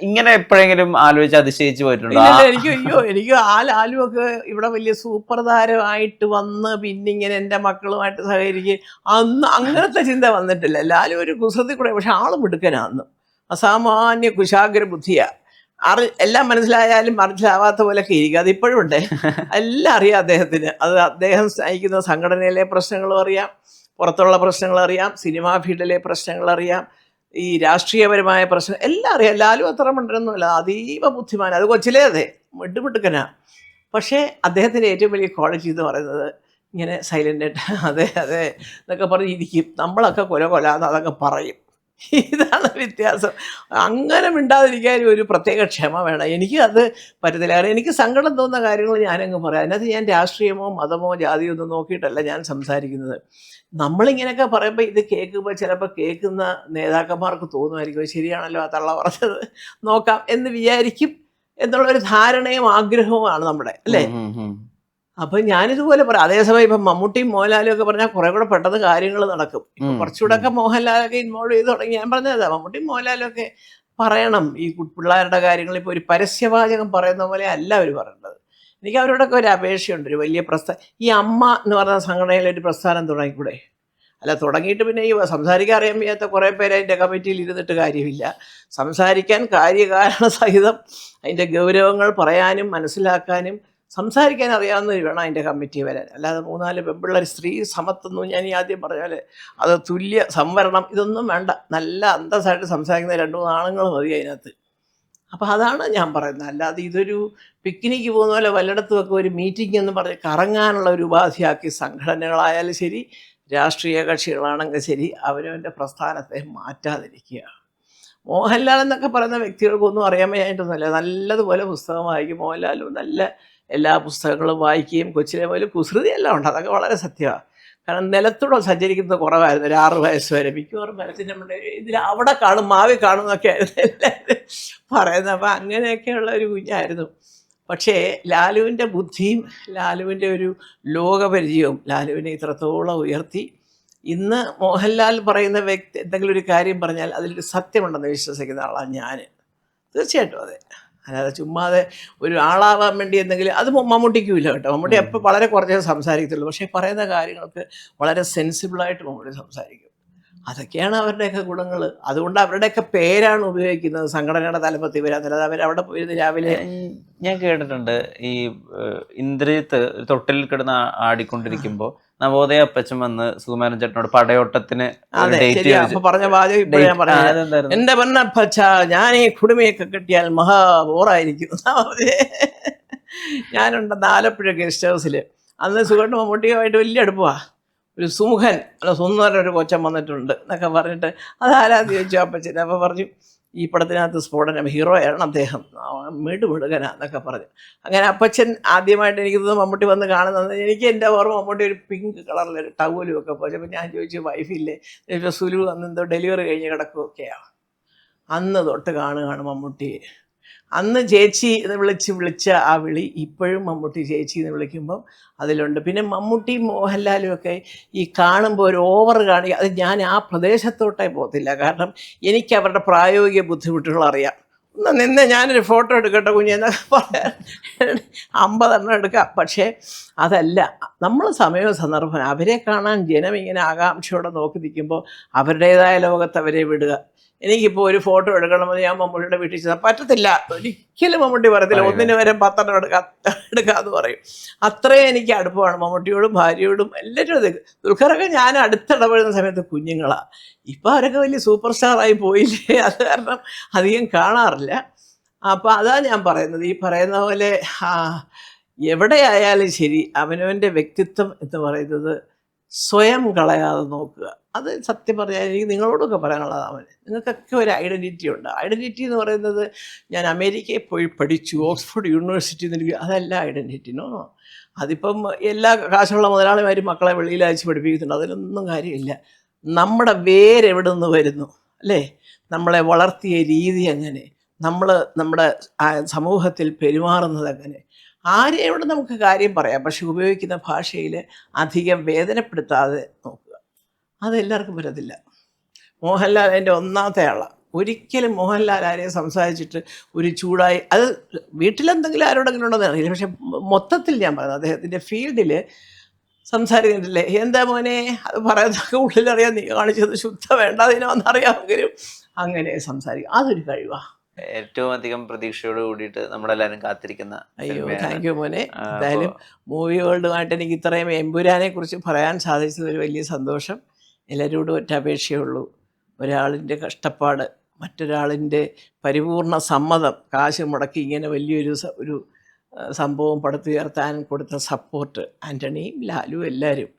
B: ഇങ്ങനെ എപ്പോഴെങ്കിലും ആലോചിച്ച് അതിശയിച്ചു പോയിട്ടുണ്ടോ?
A: എനിക്ക് അയ്യോ എനിക്ക് ആ ലാലു ഒക്കെ ഇവിടെ വലിയ സൂപ്പർ താരമായിട്ട് വന്ന് പിന്നെ ഇങ്ങനെ എന്റെ മക്കളുമായിട്ട് സഹകരിക്കുക അന്ന് അങ്ങനത്തെ ചിന്ത വന്നിട്ടില്ല. ലാലു ഒരു കുസൃതി കൂടെ പക്ഷെ ആൾ മിടുക്കനാന്ന്. അസാമാന്യ കുശാഗ്ര ബുദ്ധിയാ. അറി എല്ലാം മനസ്സിലായാലും മനസ്സിലാവാത്ത പോലൊക്കെ ഇരിക്കും. അതിപ്പോഴും ഉണ്ട്. എല്ലാം അറിയാം അദ്ദേഹത്തിന്. അത് അദ്ദേഹം നയിക്കുന്ന സംഘടനയിലെ പ്രശ്നങ്ങളും അറിയാം. പുറത്തുള്ള പ്രശ്നങ്ങൾ അറിയാം. സിനിമാ ഫീൽഡിലെ പ്രശ്നങ്ങൾ അറിയാം. ഈ രാഷ്ട്രീയപരമായ പ്രശ്നം എല്ലാം അറിയാം. ലാലു അത്ര മണ്ടനൊന്നുമല്ല. അതീവ ബുദ്ധിമാൻ അത് കൊച്ചിലേ അതെ മിട്ടുമിട്ടുക്കനാ പക്ഷേ അദ്ദേഹത്തിന്റെ ഏറ്റവും വലിയ ക്വാളിറ്റി എന്ന് പറയുന്നത് ഇങ്ങനെ സൈലന്റായിട്ട് അതെ അതെ എന്നൊക്കെ പറഞ്ഞ് ഇരിക്കും. നമ്മളൊക്കെ കൊല കൊല അതൊക്കെ പറയും. ഇതാണ് വ്യത്യാസം. അങ്ങനെ മിണ്ടാതിരിക്കാൻ ഒരു പ്രത്യേക ക്ഷമ വേണം. എനിക്ക് അത് പറ്റത്തില്ല. കാരണം എനിക്ക് സങ്കടം തോന്നുന്ന കാര്യങ്ങൾ ഞാനങ്ങ് പറയാം. അതിനകത്ത് ഞാൻ രാഷ്ട്രീയമോ മതമോ ജാതിയോ ഒന്നും നോക്കിയിട്ടല്ല ഞാൻ സംസാരിക്കുന്നത്. നമ്മളിങ്ങനെയൊക്കെ പറയുമ്പോൾ ഇത് കേൾക്കുമ്പോൾ ചിലപ്പോൾ കേൾക്കുന്ന നേതാക്കന്മാർക്ക് തോന്നുമായിരിക്കും ശരിയാണല്ലോ ആ തള്ള പറഞ്ഞത്. നോക്കാം എന്ന് വിചാരിക്കും എന്നുള്ളൊരു ധാരണയും ആഗ്രഹവുമാണ് നമ്മുടെ അല്ലേ. അപ്പം ഞാനിതുപോലെ പറയാം. അതേസമയം ഇപ്പം മമ്മൂട്ടിയും മോഹൻലാലും ഒക്കെ പറഞ്ഞാൽ കുറെ കൂടെ പെട്ടെന്ന് കാര്യങ്ങൾ നടക്കും. ഇപ്പം കുറച്ചുകൂടെ ഒക്കെ മോഹൻലാലൊക്കെ ഇൻവോൾവ് ചെയ്ത് തുടങ്ങി. ഞാൻ പറഞ്ഞതാ മമ്മൂട്ടിയും മോഹൻലാലും ഒക്കെ പറയണം. ഈ പിള്ളേരുടെ കാര്യങ്ങൾ ഇപ്പോൾ ഒരു പരസ്യവാചകം പറയുന്ന പോലെ അല്ല അവർ പറയേണ്ടത്. എനിക്ക് അവരോടൊക്കെ ഒരു അപേക്ഷയുണ്ട് ഒരു വലിയ പ്രസ്ഥാനം ഈ അമ്മ എന്ന് പറഞ്ഞ സംഘടനയിൽ ഒരു പ്രസ്ഥാനം തുടങ്ങിക്കൂടെ? അല്ല തുടങ്ങിയിട്ട് പിന്നെ ഈ സംസാരിക്കാൻ അറിയാൻ വയ്യാത്ത കുറേ പേര് അതിന്റെ കമ്മിറ്റിയിൽ ഇരുന്നിട്ട് കാര്യമില്ല. സംസാരിക്കാൻ കാര്യകാരണ സഹിതം അതിന്റെ ഗൗരവങ്ങൾ പറയാനും മനസ്സിലാക്കാനും സംസാരിക്കാൻ അറിയാവുന്ന വേണം അതിന്റെ കമ്മിറ്റി വരാൻ. അല്ലാതെ മൂന്നാൽ പെമ്പിള്ളേർ സ്ത്രീ സമത്വം ഞാൻ ഈ ആദ്യം പറഞ്ഞ പോലെ അത് തുല്യ സംവരണം ഇതൊന്നും വേണ്ട. നല്ല അന്തസ്സായിട്ട് സംസാരിക്കുന്ന രണ്ട് മൂന്ന് ആണുങ്ങൾ മതി അതിനകത്ത്. അപ്പോൾ അതാണ് ഞാൻ പറയുന്നത്. അല്ലാതെ ഇതൊരു പിക്നിക്ക് പോകുന്ന പോലെ വല്ലയിടത്തുമൊക്കെ ഒരു മീറ്റിംഗ് എന്ന് പറഞ്ഞ് കറങ്ങാനുള്ള ഒരു ഉപാധിയാക്കി സംഘടനകളായാലും ശരി രാഷ്ട്രീയ കക്ഷികളാണെങ്കിൽ ശരി അവരവന്റെ പ്രസ്ഥാനത്തെ മാറ്റാതിരിക്കുക മോഹൻലാൽ എന്നൊക്കെ പറയുന്ന വ്യക്തികൾക്കൊന്നും അറിയാൻ വയ്യായിട്ടൊന്നുമില്ല നല്ലതുപോലെ പുസ്തകം വായിക്കും. മോഹൻലാലും നല്ല എല്ലാ പുസ്തകങ്ങളും വായിക്കുകയും കൊച്ചിലെ മുതൽ കുസൃതിയെല്ലാം ഉണ്ട്. അതൊക്കെ വളരെ സത്യമാണ് കാരണം നിലത്തൂടെ സഞ്ചരിക്കുന്നത് കുറവായിരുന്നു. ഒരു ആറ് വയസ്സ് വരെ. മിക്കവാറും മരത്തിന്റെ നമ്മുടെ ഇതിൽ അവിടെ കാണും മാവി കാണും എന്നൊക്കെ ആയിരുന്നു എല്ലാവരും പറയുന്നത്. അപ്പം അങ്ങനെയൊക്കെയുള്ള ഒരു കുഞ്ഞായിരുന്നു. പക്ഷേ ലാലുവിന്റെ ബുദ്ധിയും ലാലുവിന്റെ ഒരു ലോകപരിചയവും ലാലുവിനെ ഇത്രത്തോളം ഉയർത്തി. ഇന്ന് മോഹൻലാൽ പറയുന്ന വ്യക്തി എന്തെങ്കിലും ഒരു കാര്യം പറഞ്ഞാൽ അതിലൊരു സത്യമുണ്ടെന്ന് വിശ്വസിക്കുന്ന ആളാണ് ഞാൻ തീർച്ചയായിട്ടും അതെ. അല്ലാതെ ചുമ്മാതെ ഒരു ആളാവാൻ വേണ്ടി എന്തെങ്കിലും അത് മമ്മൂട്ടിക്കും ഇല്ല കേട്ടോ. മമ്മൂട്ടി എപ്പോൾ വളരെ കുറച്ചേ സംസാരിക്കത്തുള്ളൂ. പക്ഷേ പറയുന്ന കാര്യങ്ങൾക്ക് വളരെ സെൻസിബിളായിട്ട് മമ്മൂട്ടി സംസാരിക്കും. അതൊക്കെയാണ് അവരുടെയൊക്കെ ഗുണങ്ങൾ അതുകൊണ്ട് അവരുടെയൊക്കെ പേരാണ് ഉപയോഗിക്കുന്നത്. സംഘടനയുടെ തലപ്പത്ത് അവർ അവിടെ പോയിരുന്ന് രാവിലെ
B: ഞാൻ കേട്ടിട്ടുണ്ട്. ഈ ഇന്ദ്രിയത്ത് തൊട്ടിൽ കിടന്ന് ആ- ആടിക്കൊണ്ടിരിക്കുമ്പോ നവോദയ അപ്പച്ചൻ വന്ന് സുകുമാരൻ ചേട്ടനോട് പടയോട്ടത്തിന്
A: പറഞ്ഞ വാചകം എന്റെ പൊന്നപ്പച്ച ഞാൻ ഈ കുടുമയൊക്കെ കിട്ടിയാൽ മഹാ ബോറായിരിക്കും. [laughs] ഞാനുണ്ടെന്ന് ആലപ്പുഴ ഗസ്റ്റ് ഹൗസിൽ അന്ന് സുഖണ്ട് മമ്മൂട്ടിയുമായിട്ട് വലിയ അടുപ്പമാ. ഒരു സുമുഖൻ അല്ല സുന്ദരൻ ഒരു കൊച്ചൻ വന്നിട്ടുണ്ട് എന്നൊക്കെ പറഞ്ഞിട്ട് അതാരാന്ന് ചോദിച്ചു അപ്പച്ചൻ. അപ്പോൾ പറഞ്ഞു ഈ പടത്തിനകത്ത് സ്ഫോടനം ഹീറോയാണ് അദ്ദേഹം. മിടുമിടുകന എന്നൊക്കെ പറഞ്ഞു. അങ്ങനെ അപ്പച്ചൻ ആദ്യമായിട്ട് എനിക്ക് തോന്നുന്നു മമ്മൂട്ടി വന്ന് കാണുന്നത് എനിക്ക് എന്റെ ഓർമ്മ മമ്മൂട്ടി ഒരു പിങ്ക് കളറിലൊരു ടവലും ഒക്കെ പോയപ്പോൾ ഞാൻ ചോദിച്ചു വൈഫില്ലേ ഇപ്പോൾ സുലു അന്ന് എന്തോ ഡെലിവറി കഴിഞ്ഞ് കിടക്കുകയൊക്കെയാണ് അന്ന് തൊട്ട് കാണുകയാണ് മമ്മൂട്ടിയെ അന്ന് ചേച്ചി എന്ന് വിളിച്ച് വിളിച്ച ആ വിളി ഇപ്പോഴും മമ്മൂട്ടി ചേച്ചി എന്ന് വിളിക്കുമ്പം അതിലുണ്ട്. പിന്നെ മമ്മൂട്ടി മോഹൻലാലും ഒക്കെ ഈ കാണുമ്പോൾ ഒരു ഓവർ കാണുക. അത് ഞാൻ ആ പ്രദേശത്തോട്ടേ പോകത്തില്ല. കാരണം എനിക്ക് അവരുടെ പ്രായോഗിക ബുദ്ധിമുട്ടുകൾ അറിയാം. ഒന്ന് നിന്ന് ഞാനൊരു ഫോട്ടോ എടുക്കട്ടെ കുഞ്ഞെന്നൊക്കെ പറയാൻ അമ്പതെണ്ണം എടുക്കാം. പക്ഷേ അതല്ല നമ്മൾ സമയവും സന്ദർഭം അവരെ കാണാൻ ജനം ഇങ്ങനെ ആകാംക്ഷയോടെ നോക്കി നിൽക്കുമ്പോൾ അവരുടേതായ ലോകത്ത് അവരെ വിടുക. എനിക്കിപ്പോൾ ഒരു ഫോട്ടോ എടുക്കണമെന്ന് ഞാൻ മമ്മൂട്ടിയുടെ വീട്ടിൽ ചെന്നാൽ പറ്റത്തില്ല. ഒരിക്കലും മമ്മൂട്ടി പറയത്തില്ല. ഒന്നിന് വരെ പത്തെണ്ണം എടുക്കാം എടുക്കാമെന്ന് പറയും. അത്രയും എനിക്ക് അടുപ്പമാണ്. മമ്മൂട്ടിയോടും ഭാര്യയോടും എല്ലാവരും അത് ദുൽഖറൊക്കെ ഞാൻ അടുത്തിടപെടുന്ന സമയത്ത് കുഞ്ഞുങ്ങളാണ് ഇപ്പം അവരൊക്കെ വലിയ സൂപ്പർ സ്റ്റാറായി പോയില്ലേ? അത് കാരണം അധികം കാണാറില്ല. അപ്പോൾ അതാണ് ഞാൻ പറയുന്നത്. ഈ പറയുന്ന പോലെ എവിടെയായാലും ശരി അവനവന്റെ വ്യക്തിത്വം എന്ന് പറയുന്നത് സ്വയം കളയാതെ നോക്കുക. അത് സത്യം പറഞ്ഞാൽ എനിക്ക് നിങ്ങളോടൊക്കെ പറയാനുള്ളത് അവന് നിങ്ങൾക്കൊക്കെ ഒരു ഐഡന്റിറ്റി ഉണ്ട്. ഐഡന്റിറ്റി എന്ന് പറയുന്നത് ഞാൻ അമേരിക്കയിൽ പോയി പഠിച്ചു ഓക്സ്ഫോർഡ് യൂണിവേഴ്സിറ്റി എനിക്ക് അതല്ല ഐഡന്റിറ്റി നോ. അതിപ്പം എല്ലാ കാശുള്ള മുതലാളിമാരും മക്കളെ വെളിയിൽ അയച്ച് പഠിപ്പിക്കുന്നുണ്ട്. അതിലൊന്നും കാര്യമില്ല. നമ്മുടെ വേരെവിടെ നിന്ന് വരുന്നു? അല്ലേ? നമ്മളെ വളർത്തിയ രീതി എങ്ങനെ? നമ്മൾ നമ്മുടെ സമൂഹത്തിൽ പെരുമാറുന്നത് എങ്ങനെ? ആരെയോട് നമുക്ക് കാര്യം പറയാം? പക്ഷെ ഉപയോഗിക്കുന്ന ഭാഷയിൽ അധികം വേദനപ്പെടുത്താതെ നോക്കുക. അതെല്ലാവർക്കും പറ്റത്തില്ല മോഹൻലാൽ എന്റെ ഒന്നാമത്തെ ആളാണ് ഒരിക്കലും മോഹൻലാൽ ആരെയും സംസാരിച്ചിട്ട് ഒരു ചൂടായി അത് വീട്ടിലെന്തെങ്കിലും ആരോടെങ്കിലും ഉണ്ടെന്ന് അറിയില്ല. പക്ഷെ മൊത്തത്തിൽ ഞാൻ പറയുന്നത് അദ്ദേഹത്തിന്റെ ഫീൽഡിൽ സംസാരിക്കുന്നില്ലേ? എന്താ മോനെ? അത് പറയുന്നതൊക്കെ ഉള്ളിലറിയാം. നീ കാണിച്ചത് ശുദ്ധ വേണ്ടാതിനോന്നറിയാമെങ്കിലും അങ്ങനെ സംസാരിക്കും. അതൊരു കഴിവാണ്
B: ഏറ്റവും അധികം പ്രതീക്ഷയോട് കൂടിയിട്ട് നമ്മളെല്ലാരും കാത്തിരിക്കുന്ന
A: അയ്യോ. താങ്ക് യു മോനെ. എന്തായാലും മൂവി വേൾഡുമായിട്ട് എനിക്ക് ഇത്രയും എമ്പുരാനെ കുറിച്ച് പറയാൻ സാധിച്ചത് ഒരു വലിയ സന്തോഷം. എല്ലാവരോടും ഒറ്റ അപേക്ഷയുള്ളൂ ഒരാളിന്റെ കഷ്ടപ്പാട് മറ്റൊരാളിന്റെ പരിപൂർണ സമ്മതം കാശ് മുടക്കി ഇങ്ങനെ വലിയൊരു ഒരു സംഭവം പടുത്തുയർത്താൻ കൊടുത്ത സപ്പോർട്ട് ആന്റണിയും ലാലു എല്ലാവരും.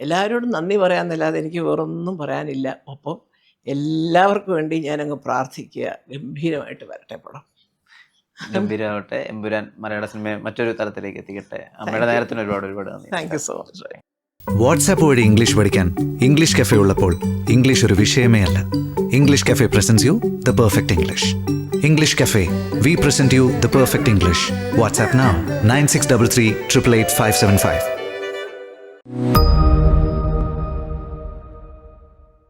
A: എല്ലാവരോടും നന്ദി പറയാമെന്നല്ലാതെ എനിക്ക് വേറൊന്നും പറയാനില്ല. ഒപ്പം എല്ലാവർക്കും വേണ്ടി ഞാനങ്ങ് പ്രാർത്ഥിക്കുക. ഗംഭീരമായിട്ട് വരട്ടെ പടം
B: ഗംഭീരമാവട്ടെ. എമ്പുരാൻ മലയാള സിനിമയെ മറ്റൊരു തലത്തിലേക്ക് എത്തിക്കട്ടെ. അമ്മയുടെ നേരത്തിന് ഒരുപാട് ഒരുപാട് നന്ദി.
A: Thank you so much
C: WhatsApp വഴി ഇംഗ്ലീഷ് പഠിക്കാൻ ഇംഗ്ലീഷ് കഫേ ഉള്ളപ്പോൾ ഇംഗ്ലീഷ് ഒരു വിഷയമേ അല്ല. English Cafe presents you the perfect English English Cafe we present you the perfect English WhatsApp nine six double three triple eight five seven five